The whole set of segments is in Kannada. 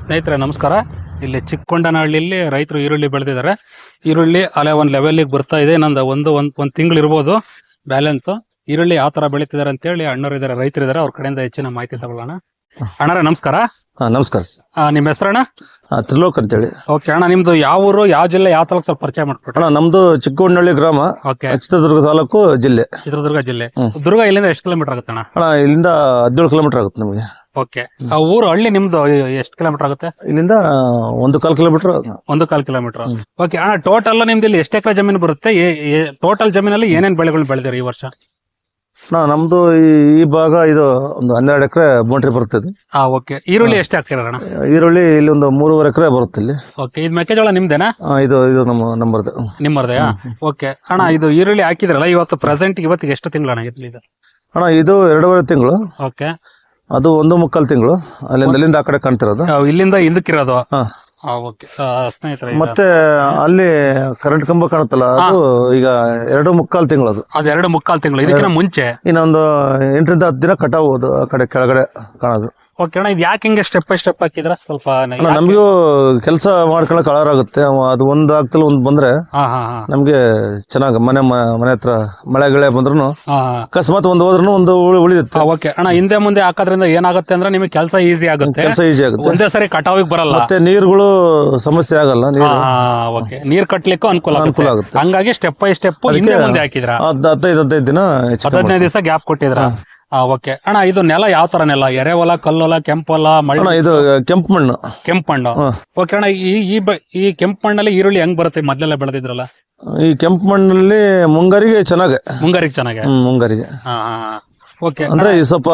ಸ್ನೇಹಿತರೆ ನಮಸ್ಕಾರ. ಇಲ್ಲಿ ಚಿಕ್ಕೊಂಡನಹಳ್ಳಿಯಲ್ಲಿ ರೈತರು ಈರುಳ್ಳಿ ಬೆಳೆದಿದ್ದಾರೆ. ಈರುಳ್ಳಿ ಅಲೆ ಒಂದು ಲೆವೆಲಿಗೆ ಬರ್ತಾ ಇದೆ. ನಂದು ಒಂದು ಒಂದು ಒಂದು ತಿಂಗಳು ಇರ್ಬೋದು ಬ್ಯಾಲೆನ್ಸು ಈರುಳ್ಳಿ ಯಾವ ಥರ ಬೆಳೀತಿದ್ದಾರೆ ಅಂತೇಳಿ ಅಣ್ಣರು ಇದ್ದಾರೆ ರೈತರು ಇದ್ದಾರೆ ಅವ್ರ ಕಡೆಯಿಂದ ಹೆಚ್ಚಿನ ಮಾಹಿತಿ ತಗೊಳ್ಳೋಣ. ಅಣ್ಣರ ನಮಸ್ಕಾರ. ನಮಸ್ಕಾರ ನಿಮ್ಮ ಹೆಸರಣ್ಣ? ತ್ರಿಲೋಕ್ ಅಂತೇಳಿ. ಓಕೆ ಅಣ್ಣ ನಿಮ್ದು ಯಾವ ಊರು ಯಾವ ಜಿಲ್ಲೆ ಯಾವ ತಾಲೂಕು ಸ್ವಲ್ಪ ಪರಿಚಯ ಮಾಡ್ಕೊಟ್ಟು ಅಣ್ಣ ನಮ್ದು ಚಿಕ್ಕವಣ್ಣಹಳ್ಳಿ ಗ್ರಾಮ. ಓಕೆ ಚಿತ್ರದುರ್ಗ ತಾಲೂಕು ಜಿಲ್ಲೆ. ಚಿತ್ರದುರ್ಗ ಜಿಲ್ಲೆ. ದುರ್ಗ ಇಲ್ಲಿಂದ ಎಷ್ಟು ಕಿಲೋಮೀಟರ್ ಆಗುತ್ತೆ ಅಣ್ಣ ಅಣ್ಣ ಇಲ್ಲಿಂದ ಹದಿನೇಳು ಕಿಲೋಮೀಟರ್ ಆಗುತ್ತೆ ನಮಗೆ. ಓಕೆ ಆ ಊರು ಹಳ್ಳಿ ನಿಮ್ದು ಎಷ್ಟು ಕಿಲೋಮೀಟರ್ ಆಗುತ್ತೆ? ಇಲ್ಲಿಂದ ಒಂದು ಕಾಲ್ ಕಿಲೋಮೀಟರ್ ಒಂದು ಕಾಲ್ ಕಿಲೋಮೀಟರ್ ಓಕೆ ಅಣ್ಣ ಟೋಟಲ್ ನಿಮ್ದು ಇಲ್ಲಿ ಎಷ್ಟು ಎಕರೆ ಜಮೀನು ಬರುತ್ತೆ? ಟೋಟಲ್ ಜಮೀನಲ್ಲಿ ಏನೇನ್ ಬೆಳೆಗಳು ಬೆಳೆದಿರಿ ಈ ವರ್ಷ? ಅಣ್ಣ ನಮ್ದು ಈ ಈ ಭಾಗ ಇದು ಒಂದು ಹನ್ನೆರಡು ಎಕರೆ ಬೌಂಡ್ರಿ ಬರ್ತದೆ ಹಾ ಓಕೆ ಈರುಳ್ಳಿ ಎಷ್ಟು ಹಾಕ್ತೀರ ಅಣ್ಣ? ಈರುಳ್ಳಿ ಇಲ್ಲಿ ಒಂದು ಮೂರುವರೆ ಎಕರೆ ಬರುತ್ತೆ ಇಲ್ಲಿ. ಓಕೆ ಇದು ಮೆಕ್ಕೆಜೋಳ ನಿಮ್ದೇನಾ? ಇದು ಇದು ನಮ್ಮ ನಂಬರ್ದು ನಿಮ್ಮರ್ದೆಯಾ ಓಕೆ ಅಣ್ಣ ಇದು ಈರುಳ್ಳಿ ಹಾಕಿದ್ರಲ್ಲ ಇವತ್ತು ಪ್ರೆಸೆಂಟ್ ಇವತ್ತಿಗೆ ಎಷ್ಟು ತಿಂಗಳು ಅಣ್ಣ ಇದು? ಅಣ್ಣ ಇದು ಎರಡೂವರೆ ತಿಂಗಳು. ಓಕೆ ಅದು ಒಂದು ಮುಕ್ಕಾಲು ತಿಂಗಳು. ಅಲ್ಲಿಂದ ಅಲ್ಲಿಂದ ಆ ಕಡೆ ಕಾಣ್ತಿರೋದು. ಇಲ್ಲಿಂದ ಹಿಂದಕ್ಕಿರೋದು ಹಾ. ಓಕೆ. ಸ್ನೇಹಿತರೆ ಮತ್ತೆ ಅಲ್ಲಿ ಕರೆಂಟ್ ಕಂಬ ಕಾಣುತ್ತಲ್ಲ ಅದು ಈಗ ಎರಡು ಮುಕ್ಕಾಲು ತಿಂಗಳು ಅದು. ಅದು ಎರಡು ಮುಕ್ಕಾಲು ತಿಂಗಳು. ಇದಕ್ಕಿಂತ ಮುಂಚೆ. ಇನ್ನೊಂದು ಎಂಟರಿಂದ ಹತ್ತು ದಿನ ಕಟಾವುದು ಆ ಕಡೆ ಕೆಳಗಡೆ ಕಾಣೋದು. ಓಕೆ ಅಣ್ಣ ಇದು ಯಾಕೆ ಹಿಂಗೆ ಸ್ಟೆಪ್ ಬೈ ಸ್ಟೆಪ್ ಹಾಕಿದ್ರ ಸ್ವಲ್ಪ ನ- ಅಣ್ಣ ನಮಗೂ ಕೆಲಸ ಮಾಡ್ಕೊಳಕ್ ಕಳರ್ ಆಗುತ್ತೆ ಅವ ಅದು ಒಂದು ಆಗ್ತಲ್ಲ ಒಂದು ಬಂದ್ರೆ ಹಾ ಹಾ ಹಾ. ನಮ್ಗೆ ಚೆನ್ನಾಗಿ ಮನೆ ಮ- ಮನೆ ಹತ್ರ ಮಳೆ ಗಿಳೆ ಬಂದ್ರು ಹಾ. ಅಕಸ್ಮಾತ್ ಒಂದು ಹೋದ್ರೂ ಒಂದು ಉಳಿ- ಉಳಿಯುತ್ತೆ. ಓಕೆ ಅಣ್ಣ ಹಿಂದೆ ಮುಂದೆ ಹಾಕೋದ್ರಿಂದ ಏನಾಗುತ್ತೆ ಅಂದ್ರೆ ನಿಮಗೆ ಕೆಲಸ ಈಸಿ ಆಗುತ್ತೆ. ಕೆಲಸ ಈಸಿ ಆಗುತ್ತೆ. ಒಂದೇ ಸರಿ ಕಟಾವಿಗೆ ಬರಲ್ಲ. ಮತ್ತೆ ನೀರುಗಳು ಸಮಸ್ಯೆ ಆಗಲ್ಲ ನೀರು. ಓಕೆ ನೀರ್ ಕಟ್ಲಿಕ್ಕೂ ಅನುಕೂಲ ಅನುಕೂಲ ಆಗುತ್ತೆ. ಆಗುತ್ತೆ ಹಂಗಾಗಿ ಸ್ಟೆಪ್ ಬೈ ಸ್ಟೆಪ್ ಹಿಂದೆ ಮುಂದೆ ಹಾಕಿದ್ರ. ಹದ್- ಹದಿನೈದು ಹದಿನೈದು ದಿನ ಹೆಚ್ಚು ಕಮ್ಮಿ ಹದಿನೈದು ದಿವಸ ಗ್ಯಾಪ್ ಕೊಟ್ಟಿದ್ರ. ಓಕೆ ಅಣ್ಣ ಇದು ನೆಲ ಯಾವ ತರ ನೆಲ? ಎರೆಹೊಲ ಕಲ್ಲೊಲ ಕೆಂಪೊಲ ಅಣ್ಣ ಮಣ್ಣು ಇದು ಕೆಂಪು ಮಣ್ಣು ಕೆಂಪು ಮಣ್ಣು ಹಾ. ಓಕೆ ಅಣ್ಣ ಈ ಈ ಬ- ಈ ಕೆಂಪು ಮಣ್ಣಲ್ಲಿ ಈರುಳ್ಳಿ ಹೆಂಗ್ ಬರುತ್ತೆ? ಮೊದ್ಲೆಲ್ಲ ಬೆಳೆದಿದ್ರಲ್ಲ? ಈ ಕೆಂಪು ಮಣ್ಣಲ್ಲಿ ಮುಂಗಾರಿಗೆ ಚೆನ್ನಾಗೆ. ಮುಂಗಾರಿಗೆ ಚೆನ್ನಾಗೆ? ಹ್ಮ್ ಮುಂಗಾರಿಗೆ. ಹಾ ಓಕೆ ಅಂದ್ರೆ ಈ ಸ್ವಲ್ಪ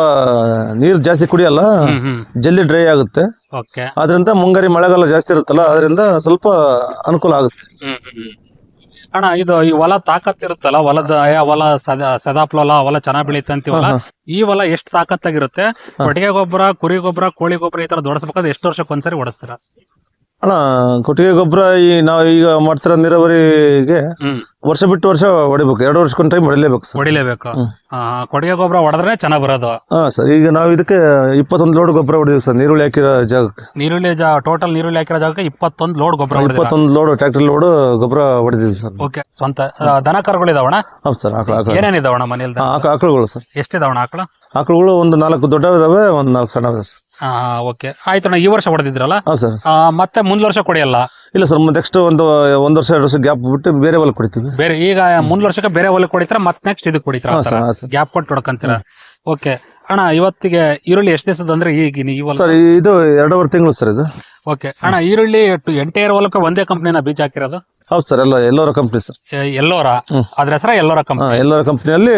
ನೀರು ಜಾಸ್ತಿ ಕುಡಿಯಲ್ಲ ಹ್ಮ್ ಹ್ಮ್. ಜಲ್ದಿ ಡ್ರೈ ಆಗುತ್ತೆ. ಓಕೆ ಆದ್ರಿಂದ ಮುಂಗಾರಿ ಮಳೆಗಾಲ ಜಾಸ್ತಿ ಇರುತ್ತಲ್ಲ ಅದರಿಂದ ಸ್ವಲ್ಪ ಅನುಕೂಲ ಆಗುತ್ತೆ. ಹ್ಮ್ ಹ್ಮ್. ಅಣ್ಣ ಇದು ಈ ಹೊಲ ತಾಕತ್ ಇರುತ್ತಲ್ಲ ಹೊಲದ ಹೊಲ ಸದಾ ಸದಾಪ್ಲಲ ಹೊಲ ಚೆನ್ನಾಗ್ ಬೆಳೀತ ಅಂತೀವಲ್ಲ ಈ ಹೊಲ ಎಷ್ಟು ತಾಕತ್ತಾಗಿರುತ್ತೆ? ಕೊಟ್ಟಿಗೆ ಗೊಬ್ಬರ ಕುರಿ ಗೊಬ್ಬರ ಕೋಳಿ ಗೊಬ್ಬರ ಈ ತರ ದೊಡ್ಸ್ಬೇಕಾದ್ರೆ ಎಷ್ಟು ವರ್ಷಕ್ಕೆ ಒಂದ್ಸರಿ ಹೊಡಿಸ್ತೀರಾ ಅಣ್ಣ ಕೊಟ್ಟಿಗೆ ಗೊಬ್ಬರ ಈ ನಾವು ಈಗ ಮಾಡ್ತಿರೋ ನೀರಾವರಿಗೆ ಹ್ಮ್. ವರ್ಷ ಬಿಟ್ಟು ವರ್ಷ ಹೊಡಿಬೇಕು. ಎರಡು ವರ್ಷಕ್ಕೊಂದು ಟೈಮ್ ಹೊಡಿಲೇಬೇಕು ಸರ್. ಹೊಡಿಲೇಬೇಕು. ಆ, ಕೊಟ್ಟಿಗೆ ಗೊಬ್ಬರ ಹೊಡೆದ್ರೆ ಚೆನ್ನಾಗಿ ಬರೋದು. ಹಾ ಸರ್. ಈಗ ನಾವು ಇದಕ್ಕೆ ಇಪ್ಪತ್ತೊಂದು ಲೋಡ್ ಗೊಬ್ಬರ ಹೊಡಿದೀವಿ ಸರ್ ನೀರುಳ್ಳಿ ಹಾಕಿರೋ ಜಾಗಕ್ಕೆ. ನೀರುಳ್ಳಿ ಜಾ ಟೋಟಲ್ ನೀರುಳ್ಳಿ ಹಾಕಿರೋ ಜಾಗಕ್ಕೆ ಇಪ್ಪತ್ತೊಂದು ಲೋಡ್ ಗೊಬ್ಬರ ಹೊಡೆದಿರ? ಇಪ್ಪತ್ತೊಂದು ಲೋಡ್ ಟ್ರ್ಯಾಕ್ಟರ್ ಲೋಡ್ ಗೊಬ್ಬರ ಹೊಡೆದಿವಿ ಸರ್. ಓಕೆ ಸ್ವಂತ ದನ ದನ ಕರುಗಳಿದಾವಣ ಹೌದು ಸರ್ ಆಕಳ ಆಕಳ. ಏನೇನಿದಾವಣ ಮನೇಲಿ ಹಾ, ಆಕಳುಗಳು ಸರ್. ಎಷ್ಟಿದಾವಣ ಆಕಳ? ಆಕಳುಗಳು ಒಂದು ನಾಲ್ಕು ದೊಡ್ಡವಿದಾವೆ ಒಂದು ನಾಲ್ಕು ಸಣ್ಣವಿದೆ ಸರ್. ಹಾ ಓಕೆ. ಆಯ್ತಣ್ಣ ಈ ವರ್ಷ ಹೊಡೆದಿದ್ರಲ್ಲ? ಹಾಂ ಸರ್. ಆ, ಮತ್ತೆ ಮುಂದ್ ವರ್ಷ ಕೊಡಿಯಲ್ಲ? ಇಲ್ಲ ಸರ್ ನೆಕ್ಸ್ಟ್ ಒಂದು ಒಂದು ವರ್ಷ ಎರಡು ವರ್ಷ ಗ್ಯಾಪ್ ಬಿಟ್ಟು ಬೇರೆ ಹೊಲ ಕೊಡ್ತೀವಿ ಬೇರೆ ಈಗ ಮುಂದ್ ವರ್ಷಕ್ಕೆ ಬೇರೆ ಹೊಲಕ್ಕೆ ಹೊಡಿತಾರ ಮತ್ತೆ ನೆಕ್ಸ್ಟ್ ಇದಕ್ಕೆ ಹಾ ಸರ್ ಹಾ ಸರ್. ಗ್ಯಾಪ್ ಕೊಟ್ಟು ಹೊಡ್ಕಂತೀರ? ಓಕೆ. ಅಣ್ಣ ಇವತ್ತಿಗೆ ಈರುಳ್ಳಿ ಎಷ್ಟು ದಿವಸದ ಅಂದ್ರೆ ಈಗ ಈ ಹೊಲ? ಸರ್ ಇದು ಎರಡೂವರೆ ತಿಂಗಳು ಸರ್ ಇದು. ಓಕೆ. ಅಣ್ಣ ಈರುಳ್ಳಿ ಎಂಟೈರ್ ಹೊಲಕ್ಕೆ ಒಂದೇ ಕಂಪ್ನಿನ ಬೀಜ ಹಾಕಿರೋದು? ಹೌದು ಸರ್ ಎಲ್ಲ ಎಲ್ಲೋರ ಕಂಪ್ನಿ ಸರ್. ಎಲ್ಲೋರ. ಅದ್ರ ಹೆಸರ ಎಲ್ಲೋರ ಕಂಪ್ನಿ ಎಲ್ಲೋರ ಕಂಪ್ನಿಯಲ್ಲಿ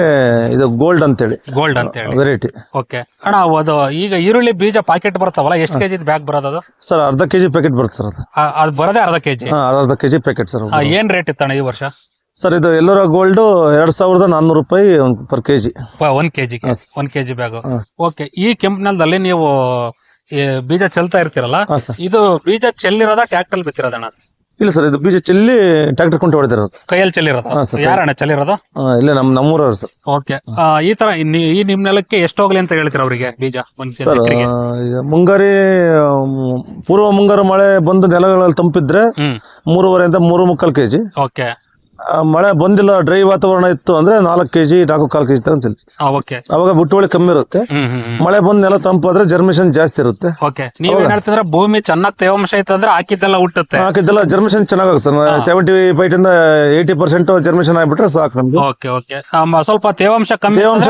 ಇದು ಗೋಲ್ಡ್ ಅಂತೇಳಿ. ಗೋಲ್ಡ್ ಅಂತ ಹೇಳಿ ವೆರೈಟಿ ಓಕೆ ಅಣ್ಣ ಅದು ಈಗ ಈರುಳ್ಳಿ ಬೀಜ ಪ್ಯಾಕೆಟ್ ಬರ್ತಾವಲ್ಲ ಎಷ್ಟು ಕೆಜಿ ಬ್ಯಾಗ್ ಬರೋದು ಅದು? ಸರ್ ಅರ್ಧ ಕೆಜಿ ಪ್ಯಾಕೆಟ್ ಬರುತ್ತೆ ಸರ್ ಅದು. ಅದು ಬರೋದೇ ಅರ್ಧ ಕೆಜಿ? ಅರ್ಧ ಕೆಜಿ ಪ್ಯಾಕೆಟ್ ಸರ್. ಏನ್ ರೇಟ್ ಇತ್ತಣ್ಣ ಈ ವರ್ಷ? ಸರ್ ಇದು ಎಲ್ಲರ ಗೋಲ್ಡ್ ಎರಡ್ ಸಾವಿರದ ನಾನ್ನೂರು ರೂಪಾಯಿ per KG. One KG one ಒಂದ್ ಕೆಜಿ ಬ್ಯಾಗ್ ಓಕೆ ಈ ಕೆಂಪ್ನಲ್ದಲ್ಲಿ ನೀವು ಈ ಬೀಜ ಚೆಲ್ತಾ ಇರ್ತೀರಲ್ಲ ಇದು ಬೀಜ ಚೆಲ್ಲಿರೋದ ಟ್ಯಾಕ್ಟರ್ ಬಿತ್ತಿರೋದಣ್ಣ? ಇಲ್ಲ ಸರ್ ಇದು ಬೀಜ ಚೆಲ್ಲಿ ಟ್ರ್ಯಾಕ್ಟರ್ ಕೊಂಡು ಹೊಡೆದಿರೋದು. ಕೈಯಲ್ಲಿ ಚೆಲ್ಲಿರೋದು? ಸರ್. ಯಾರಣ್ಣ ಚೆಲ್ಲಿರೋದು? ಇಲ್ಲ ಇಲ್ಲೇ ನಮ್ಮ ನಮ್ಮೂರವ್ರು ಸರ್. ಓಕೆ. ಈ ತರ ಈ ನಿಮ್ ನೆಲಕ್ಕೆ ಎಷ್ಟು ಹೋಗ್ಲಿ ಅಂತ ಹೇಳ್ತೀರ ಅವರಿಗೆ ಬೀಜ? ಒಂದ್ ಸರ್ ಎಕರೆಗೆ? ಆ, ಈಗ ಮುಂಗಾರಿ ಮ್, ಪೂರ್ವ ಮುಂಗಾರು ಮಳೆ ಬಂದ ನೆಲಗಳಲ್ಲಿ ತಂಪಿದ್ರೆ ಹ್ಮ್. ಮೂರುವರೆಯಿಂದ ಮೂರು ಮುಕ್ಕಾಲು ಕೆಜಿ. ಓಕೆ. ಮಳೆ ಬಂದಿಲ್ಲ ಡ್ರೈ ವಾತಾವರಣ ಇತ್ತು ಅಂದ್ರೆ ನಾಲ್ಕು ಕೆಜಿ ನಾಲ್ಕು ಕಾಲು ಕೆಜಿ ತಗೊಂಡ್ ತಿಳಿಸಿ ಓಕೆ ಅವಾಗ ಬುಟ್ಟುವಳಿ ಕಮ್ಮಿ ಇರುತ್ತೆ. ಮಳೆ ಬಂದ್ ನೆಲ ತಂಪಾದ್ರೆ ಜರ್ಮಿಷನ್ ಜಾಸ್ತಿ ಇರುತ್ತೆ. ಓಕೆ ನೀವೇನ್ ಹೇಳ್ತಿದ್ರೆ ಭೂಮಿ ಚೆನ್ನಾಗ್ ತೇವಾಂಶ ಇತ್ತು ಅಂದ್ರೆ ಹಾಕಿದ್ದೆಲ್ಲ ಹುಟ್ಟುತ್ತೆ. ಹಾಕಿದ್ದೆಲ್ಲ ಜರ್ಮಿಷನ್ ಚೆನ್ನಾಗುತ್ತೆ ಸರ್. ಸೆವೆಂಟಿ ಫೈವ್ ಇಂದ ಏಯ್ಟಿ ಪರ್ಸೆಂಟ್ ಜರ್ಮಿಷನ್ ಆಗ್ಬಿಟ್ರೆ ಸಾಕು ನಮ್ದು. ಓಕೆ ಓಕೆ ಸ್ವಲ್ಪ ತೇವಾಂಶ ಕಮ್ಮಿ ತೇವಾಂಶ.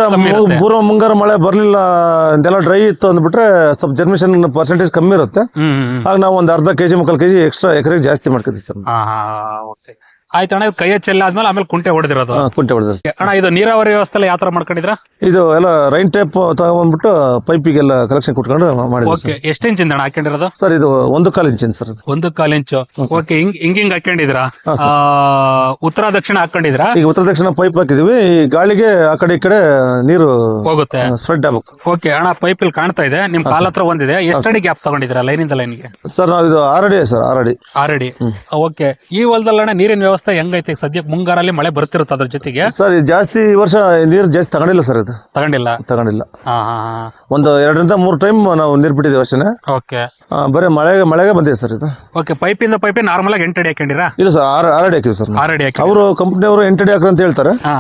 ಪೂರ್ವ ಮುಂಗಾರು ಮಳೆ ಬರ್ಲಿಲ್ಲ ನೆಲ ಡ್ರೈ ಇತ್ತು ಅಂದ್ಬಿಟ್ರೆ ಸ್ವಲ್ಪ ಜರ್ಮಿಷನ್ ಪರ್ಸೆಂಟೇಜ್ ಕಮ್ಮಿ ಇರುತ್ತೆ. ಆಗ ನಾವು ಒಂದು ಅರ್ಧ ಕೆಜಿ ಮುಕ್ಕಾಲು ಕೆಜಿ ಎಕ್ಸ್ಟ್ರಾ ಎಕರೆಗೆ ಜಾಸ್ತಿ ಮಾಡ್ಕೊತೀವಿ ಸರ್. ಹಾ ಅಣ್ಣ ಇದು ಕೈಯ ಚೆಲ್ಲ ಆದ್ಮೇಲೆ ಆಮೇಲೆ ಕುಂಟೆ ಹೊಡೆದಿರೋದು. ಕುಂಟೆ ಹೊಡೆದ. ಅಣ್ಣ ಇದು ನೀರಾವರಿ ವ್ಯವಸ್ಥೆ ಯಾವ ತರ ಮಾಡ್ಕೊಂಡಿದ್ರ ಇದು ಎಲ್ಲ ರೈನ್ ಟೇಪ್ ತಗೊಂಡ್ಬಿಟ್ಟು ಪೈಪಿಗೆಲ್ಲ ಕಲೆಕ್ಷನ್ ಕೊಟ್ಕೊಂಡು ಮಾಡಿದ್ವಿ ಓಕೆ ಎಷ್ಟು ಇಂಚ್ ಅಣ್ಣ ಹಾಕೊಂಡಿರೋದು ಸರ್ ಇದು ಒಂದು ಕಾಲು ಇಂಚಿನ ಸರ್ ಇದು ಒಂದು ಕಾಲ್ ಇಂಚು. ಓಕೆ ಹಿಂಗ್ ಹಿಂಗ್ ಹಿಂಗ್ ಹಾಕೊಂಡಿದ್ರ ಹಾ, ಆ, ಉತ್ತರ ದಕ್ಷಿಣ ಹಾಕೊಂಡಿದ್ರ ಈಗ ಉತ್ತರ ದಕ್ಷಿಣ ಪೈಪ್ ಹಾಕಿದೀವಿ ಈ ಗಾಳಿಗೆ ಆ ಕಡೆ ಈ ಕಡೆ ನೀರು ಹೋಗುತ್ತೆ. ಸ್ಪ್ರೆಡ್ ಆಗ್ಬೇಕು. ಓಕೆ ಅಣ್ಣ ಪೈಪ್ ಇಲ್ಲಿ ಕಾಣ್ತಾ ಇದೆ. ನಿಮ್ ಕಾಲ್ ಹತ್ರ ಒಂದಿದೆ ಎಷ್ಟಡಿ ಗ್ಯಾಪ್ ತಗೊಂಡಿದ್ದೀರಾ ಲೈನಿಂದ ಲೈನ್ಗೆ? ಸರ್ ನಾವು ಇದು ಆರಡಿ ಸರ್ ಆರಡಿ. ಆಲ್ರೆಡಿ. ಓಕೆ ಈ ಹೊಲದಲ್ಲಿ ಅಣ್ಣ ನೀರಿನ ವ್ಯವಸ್ಥೆ ವ್ಯವಸ್ಥೆ ಹೆಂಗೈತೆ? ಸದ್ಯಕ್ಕೆ ಮುಂಗಾರಲ್ಲಿ ಮಳೆ ಬರ್ತಿರುತ್ತೆ ಅದ್ರ ಜೊತೆಗೆ. ಸರ್ ಇದು ಜಾಸ್ತಿ ಈ ವರ್ಷ ನೀರು ಜಾಸ್ತಿ ತಗೊಂಡಿಲ್ಲ ಸರ್ ಇದು. ತಗೊಂಡಿಲ್ಲ? ತಗೊಂಡಿಲ್ಲ. ಹಾ ಹಾ ಒಂದು ಎರಡರಿಂದ ಮೂರು ಟೈಮ್ ನಾವು ನೀರು ಬಿಟ್ಟಿದ್ದೀವಿ ಅಷ್ಟೇ ಓಕೆ. ಬರೀ ಮಳೆಗೆ ಮಳೆಗೆ ಬಂದಿದೆ ಸರ್ ಇದು. ಓಕೆ ಪೈಪಿಂದ ಪೈಪಿ ನಾರ್ಮಲ್ ಆಗಿ ಎಂಟಡಿ ಹಾಕೊಂಡಿರಾ ಇಲ್ಲ ಸರ್ ಆರು ಆರು ಅಡಿ ಹಾಕಿದೆ ಸರ್ ಆರು ಅಡಿ ಹಾಕಿ ಅವರು ಕಂಪ್ನಿಯವರು ಎಂಟಡಿ ಹಾಕ್ರಿ ಅಂತ ಹೇಳ್ತಾರೆ. ಹಾ.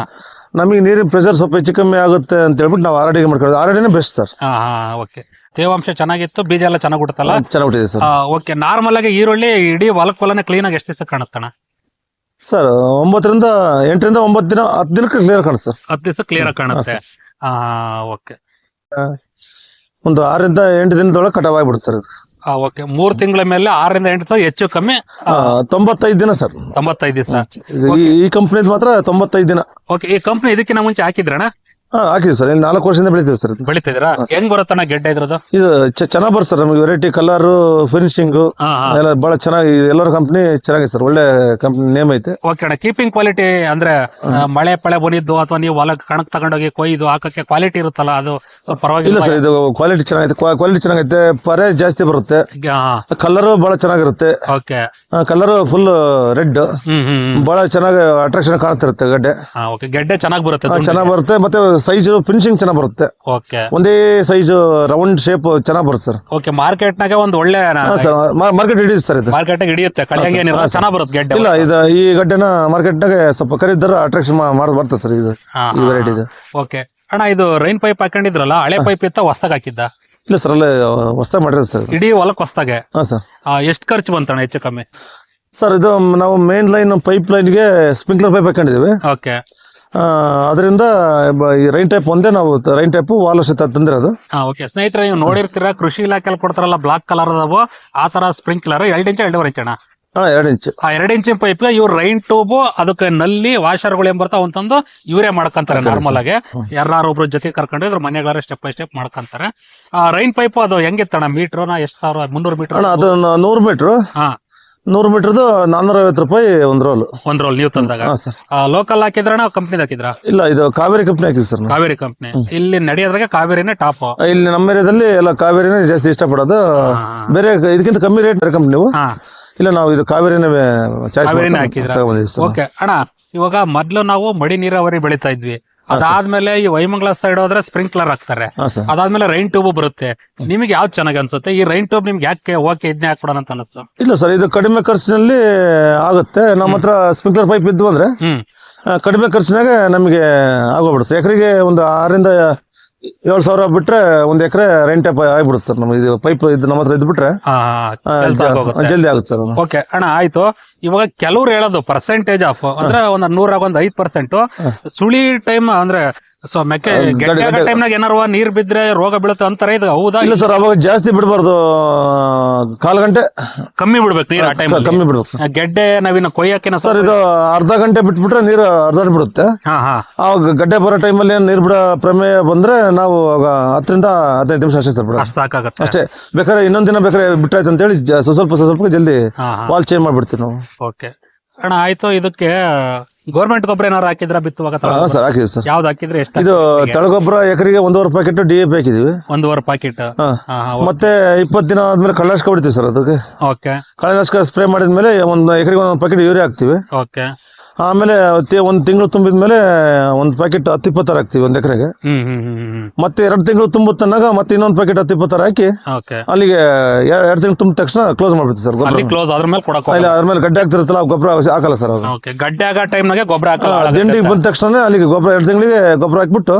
ನಮಗೆ ನೀರಿನ ಪ್ರೆಷರ್ ಸ್ವಲ್ಪ ಹೆಚ್ಚು ಕಮ್ಮಿ ಆಗುತ್ತೆ ಅಂತ ಹೇಳ್ಬಿಟ್ಟು ನಾವು ಆರಡಿಗೆ ಮಾಡ್ಕೊಳ್ಳೋದು. ಆರಡಿನೇ ಬೆಸ್ಟ್ ಸರ್. ಹಾ ಹಾ ಓಕೆ. ತೇವಾಂಶ ಚೆನ್ನಾಗಿತ್ತು ಬೀಜ ಎಲ್ಲ ಚೆನ್ನಾಗಿ ಕೊಡುತ್ತಲ್ಲ ಚೆನ್ನಾಗಿ ಸರ್. ಓಕೆ ನಾರ್ಮಲ್ ಆಗಿ ಈರುಳ್ಳಿ ಇಡೀ ಹೊಲಕ್ ಹೊಲನೇ ಕ್ಲೀನ್ ಆಗಿ ಎಷ್ಟು ದಿವಸ ಕಾಣುತ್ತಣ ಸರ್ ಒಂಬತ್ತರಿಂದ ಎಂಟರಿಂದ ಒಂಬತ್ತು ದಿನ ಹತ್ತು ದಿನಕ್ಕೆ ಕ್ಲಿಯರ್ ಕಾಣುತ್ತೆ ಸರ್. ಹತ್ತು ದಿವಸ ಕ್ಲಿಯರ್ ಆಗಿ ಕಾಣುತ್ತೆ. ಹಾ ಓಕೆ. ಒಂದು ಆರರಿಂದ ಎಂಟು ದಿನದೊಳಗೆ ಕಟಾವ್ ಆಗ್ಬಿಡುತ್ತೆ ಸರ್ ಇದು. ಓಕೆ. ಮೂರ್ ತಿಂಗಳ ಮೇಲೆ ಆರರಿಂದ ಎಂಟು ಸಾವಿರ ಹೆಚ್ಚು ಕಮ್ಮಿ ಆ, ತೊಂಬತ್ತೈದು ದಿನ ಸರ್. ತೊಂಬತ್ತೈದು ದಿವಸ. ಇದು ಈ- ಈ ಕಂಪ್ನಿದ್ ಮಾತ್ರ ತೊಂಬತ್ತೈದು ದಿನ. ಓಕೆ ಈ ಕಂಪ್ನಿ ಇದಕ್ಕಿಂತ ಮುಂಚೆ ಹಾಕಿದ್ರಣ ಹಾ ಹಾಕಿದ್ವಿ ಸರ್. ಇಲ್ಲಿ ನಾಲ್ಕು ವರ್ಷದಿಂದ ಬೆಳಿತೀವಿ ಸರ್. ಇದು. ಬೆಳಿತಿದ್ದೀರಾ ಹೆಂಗ್ ಬರುತ್ತಣ್ಣ ಗೆಡ್ಡೆ ಇದ್ರದ್ದು? ಇದು ಚೆನ್ನಾಗಿ ಬರುತ್ತೆ ಸರ್ ನಮಗೆ. ವೆರೈಟಿ ಕಲರ್ ಫಿನಿಶಿಂಗು ಹಾ ಹಾ. ಎಲ್ಲ ಬಹಳ ಚೆನ್ನಾಗಿ ಎಲ್ಲರ ಕಂಪ್ನಿ ಚೆನ್ನಾಗಿದೆ ಸರ್. ಒಳ್ಳೆ ಕಂಪ್ನಿ ನೇಮ್ ಐತೆ. ಓಕೆ ಅಣ್ಣ ಕೀಪಿಂಗ್ ಕ್ವಾಲಿಟಿ ಅಂದ್ರೆ ಆ, ಮಳೆ ಪಳೆ ಬಂದಿದ್ದು ಅಥವಾ ನೀವು ಹೊಲಕ್ಕೆ ಕಣಕ್ ತಗೊಂಡೋಗಿ ಕೊಯ್ದು ಹಾಕಕ್ಕೆ ಕ್ವಾಲಿಟಿ ಇರುತ್ತಲ್ಲ ಅದು ಸ್ವಲ್ಪ ಇಲ್ಲ ಪರವಾಗಿಲ್ಲ ಸರ್ ಇದು ಕ್ವಾಲಿಟಿ ಚೆನ್ನಾಗೈತೆ. ಕ್ವಾಲಿಟಿ ಚೆನ್ನಾಗೈತೆ. ಪರೆ ಜಾಸ್ತಿ ಬರುತ್ತೆ. ಕಲರ್ ಬಹಳ ಚೆನ್ನಾಗಿರುತ್ತೆ. ಓಕೆ ಕಲರು ಫುಲ್ ರೆಡ್ ಹ್ಮ್. ಬಹಳ ಚೆನ್ನಾಗಿ ಅಟ್ರಾಕ್ಷನ್ ಕಾಣ್ತಿರುತ್ತೆ ಗಡ್ಡೆ. ಓಕೆ ಗೆಡ್ಡೆ ಚೆನ್ನಾಗಿ ಬರುತ್ತೆ ಚೆನ್ನಾಗಿ ಬರುತ್ತೆ. ಮತ್ತೆ ಸೈಜ್ ಫಿನಿಶಿಂಗ್ ಚೆನ್ನಾಗಿ ಬರುತ್ತೆ. ಓಕೆ ಒಂದೇ ಸೈಜ್ ರೌಂಡ್ ಶೇಪ್ ಚೆನ್ನಾಗಿ ಬರುತ್ತೆ ಸರ್ ಓಕೆ ಮಾರ್ಕೆಟ್ ನಾಗ ಒಂದು ಒಳ್ಳೆ ಸರ್ ಮಾರ್ಕೆಟ್ ಹಿಡಿಯುತ್ತೆ ಸರ್ ಇದು ಮಾರ್ಕೆಟ್ ಹಿಡಿಯುತ್ತೆ. ಚೆನ್ನಾಗಿ ಬರುತ್ತೆ ಗೆಡ್ಡೆ ಇಲ್ಲ ಇದು ಈ ಗಡ್ಡೆನ ಮಾರ್ಕೆಟ್ನಾಗೆ ಸ್ವಲ್ಪ ಖರೀದಾರ ಅಟ್ರಾಕ್ಷನ್ ಮಾಡಿ ಬರ್ತದೆ ಸರ್ ಇದು. ಈ ವೆರೈಟಿ ಇದು. ಓಕೆ ಅಣ್ಣ ಇದು ರೈನ್ ಪೈಪ್ ಹಾಕೊಂಡಿದ್ರಲ್ಲ ಹಳೆ ಪೈಪ್ ಇತ್ತ ಹೊಸ್ದಾಗ ಹಾಕಿದ್ದ? ಇಲ್ಲ ಸರ್ ಅಲ್ಲೇ ಹೊಸ್ದಾಗ ಮಾಡಿರೋದು ಸರ್. ಇಡೀ ಹೊಲಕ್ಕೆ ಹೊಸ್ದಾಗೆ? ಹಾ ಸರ್ ಎಷ್ಟು ಖರ್ಚು ಬಂತಣ್ಣ ಹೆಚ್ಚು ಕಮ್ಮಿ? ಸರ್ ಇದು ನಾವು ಮೇನ್ ಲೈನ್ ಪೈಪ್ ಲೈನ್ಗೆ ಸ್ಪ್ರಿಂಕ್ಲರ್ ಪೈಪ್ ಹಾಕೊಂಡಿದ್ದೀವಿ. ಓಕೆ ಅದರಿಂದ ರೈನ್ ಟೈಪ್ ಒಂದೇ ನಾವು ರೈನ್ ಟೈಪ್ ವಾಲ್ ಸಹಿತ ತಂದಿರೋದು. ಓಕೆ ಸ್ನೇಹಿತರೆ ನೀವು ನೋಡಿರ್ತೀರಾ ಕೃಷಿ ಇಲಾಖೆಯಲ್ಲಿ ಕೊಡ್ತಾರಲ್ಲ ಬ್ಲಾಕ್ ಕಲರ್ ಅದಾವು ಆ ತರ ಸ್ಪ್ರಿಂಕ್ಲರ್ ಎರಡು ಇಂಚ್ ಎರಡೂವರೆ ಇಂಚ್ ಅಣ್ಣ. ಹಾ ಎರಡು ಇಂಚ್ ಆ ಎರಡು ಇಂಚಿನ ಪೈಪ್ ಇವ್ರು ರೈನ್ ಟ್ಯೂಬ್ ಅದಕ್ಕೆ ನಲ್ಲಿ ವಾಷರ್ಗಳು ಏನ್ ಬರ್ತಾವ ಅಂತಂದು ಇವರೇ ಮಾಡ್ಕೊಂತಾರೆ ನಾರ್ಮಲ್ ಆಗಿ. ಯಾರು ಒಬ್ರು ಜೊತೆ ಕರ್ಕೊಂಡು ಇದ್ರ ಮನೆಗಳಾರ ಸ್ಟೆಪ್ ಬೈ ಸ್ಟೆಪ್ ಮಾಡ್ಕೊಂತಾರೆ. ಆ ರೈನ್ ಪೈಪ್ ಅದು ಹೆಂಗಿತ್ತಣ್ಣ? ಮೀಟರ್ ನಾ ಎಷ್ಟು ಸಾವಿರ ಮುನ್ನೂರು ಮೀಟರ್ ಅದು ನೂರು ಮೀಟರ್. ಹಾ. ನೂರು ಮೀಟರ್ದು ನಾನೂರ ಐವತ್ತು ರೂಪಾಯಿ ಒಂದು ರೋಲ್ ಒಂದ್ ರೋಲ್ ನೀವು ತಂದಾಗ. ಆ ಸರ್ ಲೋಕಲ್ ಹಾಕಿದ್ರಣ ಕಂಪನಿ ಹಾಕಿದ್ರ? ಇಲ್ಲ ಇದು ಕಾವೇರಿ ಕಂಪ್ನಿ ಹಾಕಿದ್ರು ಸರ್ ನಾವು. ಕಾವೇರಿ ಕಂಪ್ನಿ ಇಲ್ಲಿ ನಡೆಯೋದ್ರಾಗ ಕಾವೇರಿನೇ ಟಾಪ್ ಇಲ್ಲಿ ನಮ್ಮ ಏರಿಯಾದಲ್ಲಿ ಎಲ್ಲ ಕಾವೇರಿನೇ ಜಾಸ್ತಿ ಇಷ್ಟಪಡೋದು. ಬೇರೆ ಇದಕ್ಕಿಂತ ಕಮ್ಮಿ ರೇಟ್ ಬೇರೆ ಕಂಪ್ನಿ ನೀವು. ಹಾ. ಇಲ್ಲ ನಾವು ಇದು ಕಾವೇರಿನೇ ಚಾಯ್ಸ್ ಕಾವೇರಿನೇ ಹಾಕಿದ್ರಾ? ತಗೊಂಡಿದ್ದೀವಿ ಸರ್ ಓಕೆ ಅಣ್ಣ ಇವಾಗ ಮೊದ್ಲು ನಾವು ಮಡಿ ನೀರಾವರಿ ಬೆಳಿತಾ ಇದ್ವಿ. ಅದಾದ್ಮೇಲೆ ಈ ವೈಮಂಗ್ಲ ಸೈಡ್ ಹೋದ್ರೆ ಸ್ಪ್ರಿಂಕ್ಲರ್ ಹಾಕ್ತಾರೆ. ಅದಾದ್ಮೇಲೆ ರೈನ್ ಟ್ಯೂಬ್ ಬರುತ್ತೆ. ನಿಮಗೆ ಯಾವ್ದು ಚೆನ್ನಾಗಿ ಅನ್ಸುತ್ತೆ ಈ ರೈನ್ ಟ್ಯೂಬ್ ನಿಮ್ಗೆ ಯಾಕೆ ಓಕೆ ಇದನ್ನೇ ಹಾಕ್ಬಿಡೋಣ ಅಂತ ಅನ್ನಿಸ್ತು ಇಲ್ಲ ಸರ್ ಇದು ಕಡಿಮೆ ಖರ್ಚಿನಲ್ಲಿ ಆಗುತ್ತೆ. ನಮ್ಮ ಹತ್ರ ಸ್ಪ್ರಿಂಕ್ಲರ್ ಪೈಪ್ ಇದ್ವು ಅಂದ್ರೆ ಹ್ಮ್. ಕಡಿಮೆ ಖರ್ಚಿನಾಗ ನಮಗೆ ಆಗೋಗ್ಬಿಡುತ್ತೆ. ಎಕರೆಗೆ ಒಂದು ಆರರಿಂದ ಏಳು ಸಾವಿರ ಬಿಟ್ರೆ ಒಂದ್ ಎಕರೆ ರೆಂಟ್ ಆಗ್ಬಿಡುತ್ತೆ ಸರ್ ನಮ್ಗೆ. ಇದು ಪೈಪ್ ಇದು ನಮ್ಮ ಹತ್ರ ಇದ್ಬಿಟ್ರೆ. ಜಲ್ದಿ ಆಗುತ್ತೆ ಸರ್ ಓಕೆ ಅಣ್ಣ ಆಯ್ತು. ಇವಾಗ ಕೆಲವ್ರು ಹೇಳೋದು ಪರ್ಸೆಂಟೇಜ್ ಆಫ್ ಅಂದ್ರೆ ಒಂದ್ ನೂರಾಗ ಒಂದ್ ಐದ್ ಪರ್ಸೆಂಟ್ ಸುಳಿ ಟೈಮ್ ಅಂದ್ರೆ ಸೊ ಮೆಕ್ಕೆ ಗಡ್ಡೆ- ಟೈಮ್ನಾಗ ಏನಾರು ನೀರ್ ಬಿದ್ರೆ ರೋಗ ಬೀಳುತ್ತೆ ಅಂತಾರೆ ಇದು ಹೌದಾ ಇಲ್ಲ ಸರ್ ಅವಾಗ ಜಾಸ್ತಿ ಬಿಡಬಾರ್ದು. ಕಾಲ್ ಗಂಟೆ. ಕಮ್ಮಿ ಬಿಡ್ಬೇಕು ನೀರು ಆ ಟೈಮ್ ಕಮ್ಮಿ ಬಿಡ್ಬೇಕು ಸರ್. ಗೆಡ್ಡೆ ನಾವಿನ ಕೊಯ್ಯಕಿನ ಸರ್ ಇದು ಅರ್ಧ ಗಂಟೆ ಬಿಟ್ಬಿಟ್ರೆ ನೀರು ಅರ್ಧ ಬಿಡುತ್ತೆ. ಆವಾಗ ಗಡ್ಡೆ ಬರೋ ಟೈಮಲ್ಲಿ ಏನು ನೀರು ಬಿಡೋ ಪ್ರಮೇಯ ಬಂದ್ರೆ ನಾವು ಹತ್ತರಿಂದ ಹದಿನೈದು ನಿಮಿಷ ಅಷ್ಟೇ ಸರ್ ಬಿಡೋದು. ಅಷ್ಟ್ ಅಷ್ಟೇ. ಬೇಕಾದ್ರೆ ಇನ್ನೊಂದಿನ ದಿನ ಬೇಕಾದ್ರೆ ಬಿಟ್ಟಾಯ್ತು ಅಂತ ಹೇಳಿ ಸ್ವಲ್ಪ ಸ್ವಲ್ಪ ಜಲ್ದಿ ವಾಲ್ ಚೇಂಜ್ ಮಾಡ್ಬಿಡ್ತೀವಿ ನಾವು. ಓಕೆ ಅಣ್ಣ ಆಯ್ತು ಇದಕ್ಕೆ ಗೌರ್ಮೆಂಟ್ ಗೊಬ್ಬರ ಏನಾರು ಹಾಕಿದ್ರ ಬಿತ್ತುವಾಗ ಹಾಂ ಸರ್ ಹಾಕಿದ್ವಿ ಸರ್. ಯಾವ್ದು ಹಾಕಿದ್ರೆ ಎಷ್ಟು ಇದು ತಳಗೊಬ್ಬರ ಎಕರೆಗೆ ಒಂದೂವರೆ ಪ್ಯಾಕೆಟ್ ಡಿ ಎ ಪಿ ಹಾಕಿದೀವಿ ಒಂದೂವರೆ ಪ್ಯಾಕೆಟ್ ಹಾ. ಮತ್ತೆ ಇಪ್ಪತ್ತು ದಿನ ಆದ್ಮೇಲೆ ಕಳ್ಳಾಶ್ಕ ಹೊಡಿತೀವಿ ಸರ್ ಅದಕ್ಕೆ. ಓಕೆ ಕಳೆನಾಶಕ ಸ್ಪ್ರೇ ಮಾಡಿದ್ಮೇಲೆ ಒಂದು ಎಕರೆಗೆ ಒಂದು ಪ್ಯಾಕೆಟ್ ಯೂರಿಯಾ ಹಾಕ್ತಿವಿ. ಓಕೆ ಆಮೇಲೆ ಒಂದು ತಿಂಗಳು ತುಂಬಿದ ಮೇಲೆ ಒಂದು ಪ್ಯಾಕೆಟ್ ಹತ್ತಿಪ್ಪತ್ತಾರ ಹಾಕ್ತಿವಿ ಒಂದು ಎಕರೆಗೆ. ಮತ್ತೆ ಎರಡು ತಿಂಗಳು ತುಂಬುತ್ತನ್ನಾಗ ಮತ್ತೆ ಇನ್ನೊಂದು ಪ್ಯಾಕೆಟ್ ಹತ್ತಿಪ್ಪತ್ತಾರ ಹಾಕಿ ಅಲ್ಲಿಗೆ ಎರಡು ತಿಂಗಳು ತುಂಬಿದ ತಕ್ಷಣ ಕ್ಲೋಸ್ ಮಾಡ್ಬಿಡ್ತೀವಿ ಸರ್ ಗೊಬ್ಬರ ಅಲ್ಲಿ ಕ್ಲೋಸ್ ಅದ್ರ ಮೇಲೆ ಕೊಡಕ್ಕೆ ಅದ್ರ ಮೇಲೆ ಗಡ್ಡೆ ಆಗ್ತಿರುತ್ತಲ್ಲ ಆ ಗೊಬ್ಬರ ಹಾಕಲ್ಲ ಸರ್ ಓಕೆ ಗಡ್ಡೆ ಆಗೋ ಟೈಮ್ನಾಗೆ ಗೊಬ್ಬರ ಹಾಕಲ್ಲ ದಿಂಡಿಗೆ ಬಂದ ತಕ್ಷಣ ಅಲ್ಲಿಗೆ ಗೊಬ್ಬರ ಎರಡು ತಿಂಗಳಿಗೆ ಗೊಬ್ಬರ ಹಾಕ್ಬಿಟ್ಟು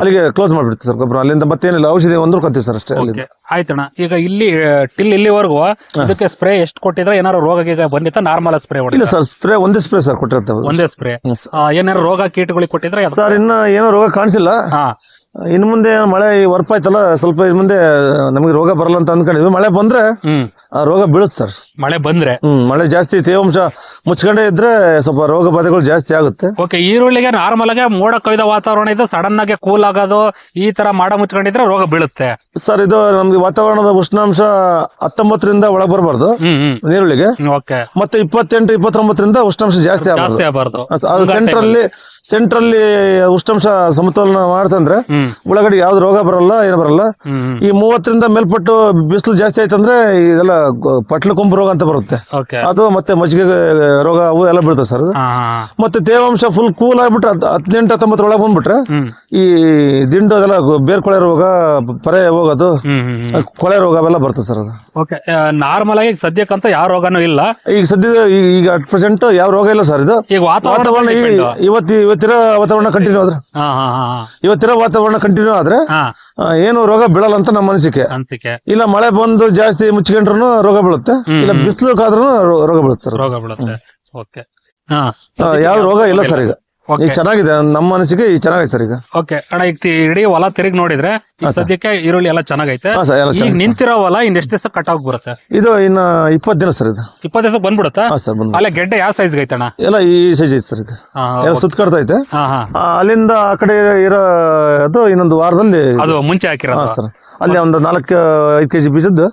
ಅಲ್ಲಿಗೆ ಕ್ಲೋಸ್ ಮಾಡ್ಬಿಡ್ತೀವಿ ಸರ್ ಗೊಬ್ಬರ. ಅಲ್ಲಿಂದ ಮತ್ತೇನಿಲ್ಲ ಔಷಧಿ ಒಂದು ಕೊಡ್ತೀವಿ ಸರ್ ಅಷ್ಟೇ ಅಲ್ಲಿ ಆಯ್ತಣ್ಣ. ಈಗ ಇಲ್ಲಿ ಟಿಲ್ ಇಲ್ಲಿವರೆಗೂ ಇದಕ್ಕೆ ಸ್ಪ್ರೇ ಎಷ್ಟು ಕೊಟ್ಟಿದ್ರೆ ಏನಾರು ರೋಗ ಈಗ ಬಂದಿತ್ತ? ನಾರ್ಮಲ್ ಸ್ಪ್ರೇ ಇಲ್ಲ ಸರ್ ಸ್ಪ್ರೇ ಒಂದೇ ಸ್ಪ್ರೇ ಸರ್ ಕೊಟ್ಟಿರ್ತೇವೆ. ಒಂದೇ ಸ್ಪ್ರೇ ಏನಾರು ರೋಗ ಕೀಟಗಳಿಗೆ ಕೊಟ್ಟಿದ್ರೆ ಸರ್ ಇನ್ನ ಏನೋ ರೋಗ ಕಾಣಿಸಿಲ್ಲ. ಹಾ. ಇನ್ನು ಮುಂದೆ ಮಳೆ ಹೊರಪಾಯ್ತಲ್ಲ ಸ್ವಲ್ಪ ಇನ್ ಮುಂದೆ ನಮಗೆ ರೋಗ ಬರಲ್ಲ ಅಂತ ಅಂದ್ಕೊಂಡಿದ್ವಿ. ಮಳೆ ಬಂದ್ರೆ ಹ್ಮ್. ಆ ರೋಗ ಬೀಳುತ್ತೆ ಸರ್. ಮಳೆ ಬಂದ್ರೆ? ಹ್ಮ್ ಮಳೆ ಜಾಸ್ತಿ ತೇವಾಂಶ ಮುಚ್ಕೊಂಡೇ ಇದ್ರೆ ಸ್ವಲ್ಪ ರೋಗ ಬಾಧೆಗಳು ಜಾಸ್ತಿ ಆಗುತ್ತೆ. ಓಕೆ ಈರುಳ್ಳಿಗೆ ನಾರ್ಮಲ್ ಆಗಿ ಮೋಡ ಕವಿದ ವಾತಾವರಣ ಇದ್ದು ಸಡನ್ ಆಗಿ ಕೂಲ್ ಆಗೋದು ಈ ತರ ಮಾಡ ಮುಚ್ಕೊಂಡಿದ್ರೆ ರೋಗ ಬೀಳುತ್ತೆ. ಸರ್ ಇದು ನಮ್ಗೆ ವಾತಾವರಣದ ಉಷ್ಣಾಂಶ ಹತ್ತೊಂಬತ್ತರಿಂದ ಒಳಗ್ ಬರಬಾರ್ದು ಈರುಳ್ಳಿಗೆ ಹ್ಮ್. ನೀರುಳ್ಳಿಗೆ. ಓಕೆ. ಮತ್ತೆ ಇಪ್ಪತ್ತೆಂಟು ಇಪ್ಪತ್ತೊಂಬತ್ತರಿಂದ ಉಷ್ಣಾಂಶ ಜಾಸ್ತಿ ಆಗಬಾರ್ದು. ಜಾಸ್ತಿ ಆಗಬಾರ್ದು. ಅದು ಸೆಂಟ್ರಲ್ಲಿ ಸೆಂಟ್ರಲ್ಲಿ ಉಷ್ಣಾಂಶ ಸಮತೋಲನ ಮಾಡ್ತಂದ್ರೆ ಉಳ್ಳಾಗಡ್ಡಿ ಯಾವ್ದು ರೋಗ ಬರಲ್ಲ ಏನು ಬರಲ್ಲ. ಈ ಮೂವತ್ತರಿಂದ ಮೇಲ್ಪಟ್ಟು ಬಿಸಿಲು ಜಾಸ್ತಿ ಆಯ್ತಂದ್ರೆ ಇದೆಲ್ಲ ಪಟ್ಲು ಕೊಂಬು ರೋಗ ಅಂತ ಬರುತ್ತೆ. ಅದು ಮತ್ತೆ ಮಜ್ಜಿಗೆ ರೋಗ ಅವು ಎಲ್ಲ ಬೀಳ್ತವೆ ಸರ್ ಮತ್ತೆ ತೇವಾಂಶ ಫುಲ್ ಕೂಲ್ ಆಗ್ಬಿಟ್ರೆ ಹದ್- ಹದಿನೆಂಟು ಹತ್ತೊಂಬತ್ತರ ಒಳಗೆ ಬಂದ್ಬಿಟ್ರೆ ಈ ದಿಂಡು ಅದೆಲ್ಲ ಬೇರ್ಕೊಳೆ ರೋಗ ಪರೇ ಹೋಗೋದು ಕೊಳೆ ರೋಗ ಅವೆಲ್ಲ ಬರ್ತದೆ ಸರ್ ಅದು. ಓಕೆ ನಾರ್ಮಲ್ ಆಗಿ ಸದ್ಯಕ್ಕಂತ ಯಾವ ರೋಗನೂ ಇಲ್ಲ. ಈಗ ಸದ್ಯದ ಈಗ ಅಟ್ ಪ್ರೆಸೆಂಟ್ ಯಾವ ರೋಗ ಇಲ್ಲ ಸರ್ ಇದು. ಈಗ ವಾತಾವರಣ ಇವತ್ತು ಇವತ್ತಿರೋ ವಾತಾವರಣ ಕಂಟಿನ್ಯೂ ಆದ್ರೆ? ಹಾ ಹಾ ಹಾ ಇವತ್ತಿರೋ ವಾತಾವರಣ ಕಂಟಿನ್ಯೂ ಆದ್ರೆ ಹಾ. ಆ, ಏನು ರೋಗ ಬೀಳಲ್ಲ ಅಂತ ನಮ್ಮ ಅನಿಸಿಕೆ. ಅನ್ಸಿಕೆ. ಇಲ್ಲ ಮಳೆ ಬಂದು ಜಾಸ್ತಿ ಮುಚ್ಕೊಂಡ್ರು ರೋಗ ಬೀಳುತ್ತೆ ಹ್ಮ್, ಇಲ್ಲ. ಬಿಸಿಲು ಕಾದ್ರೂ ರೋಗ ಬೀಳುತ್ತೆ ಸರ್. ರೋಗ ಬೀಳುತ್ತೆ. ಓಕೆ ಹಾ. ಯಾವ ರೋಗ ಇಲ್ಲ ಸರ್ ಈಗ. ಈಗ ಚೆನ್ನಾಗಿದೆ ನಮ್ಮ ಮನಸ್ಸಿಗೆ ಈಗ ಚೆನ್ನಾಗಿದೆ ಸರ್ ಈಗ. ಓಕೆ ಅಣ್ಣ ಈಗ ತಿ- ಇಡೀ ಹೊಲ ತಿರುಗಿ ನೋಡಿದ್ರೆ ಈಗ ಸದ್ಯಕ್ಕೆ ಈರುಳ್ಳಿ ಎಲ್ಲ ಚೆನ್ನಾಗೈತೆ. ಹಾ ಸರ್ ಎಲ್ಲ ಈಗ ನಿಂತಿರೋ ಹೊಲ ಇನ್ ಎಷ್ಟು ದಿವಸ ಕಟ್ ಆಗಿ ಬರುತ್ತೆ? ಇದು ಇನ್ನ ಇಪ್ಪತ್ತು ದಿನ ಸರ್ ಇದು. ಇಪ್ಪತ್ತು ದಿವಸ ಬಂದ್ಬಿಡುತ್ತಾ? ಹಾ ಸರ್ ಬಂದು ಅಲ್ಲೇ ಗೆಡ್ಡೆ ಯಾವ ಸೈಜ್ ಐತಣ್ಣ ಎಲ್ಲ ಈ ಸೈಜ್ ಐತೆ ಸರ್ ಇದು ಹಾ, ಎಲ್ಲ ಹಾ ಹಾ. ಆ, ಅಲ್ಲಿಂದ ಆ ಕಡೆ ಇರೋ ಅದು ಇನ್ನೊಂದು ವಾರದಲ್ಲಿ ಅದು ಮುಂಚೆ ಹಾ ಸರ್. ಅಲ್ಲಿ ಒಂದು ನಾಲ್ಕು ಐದು ಕೆಜಿ ಬೀಜದ್ದು.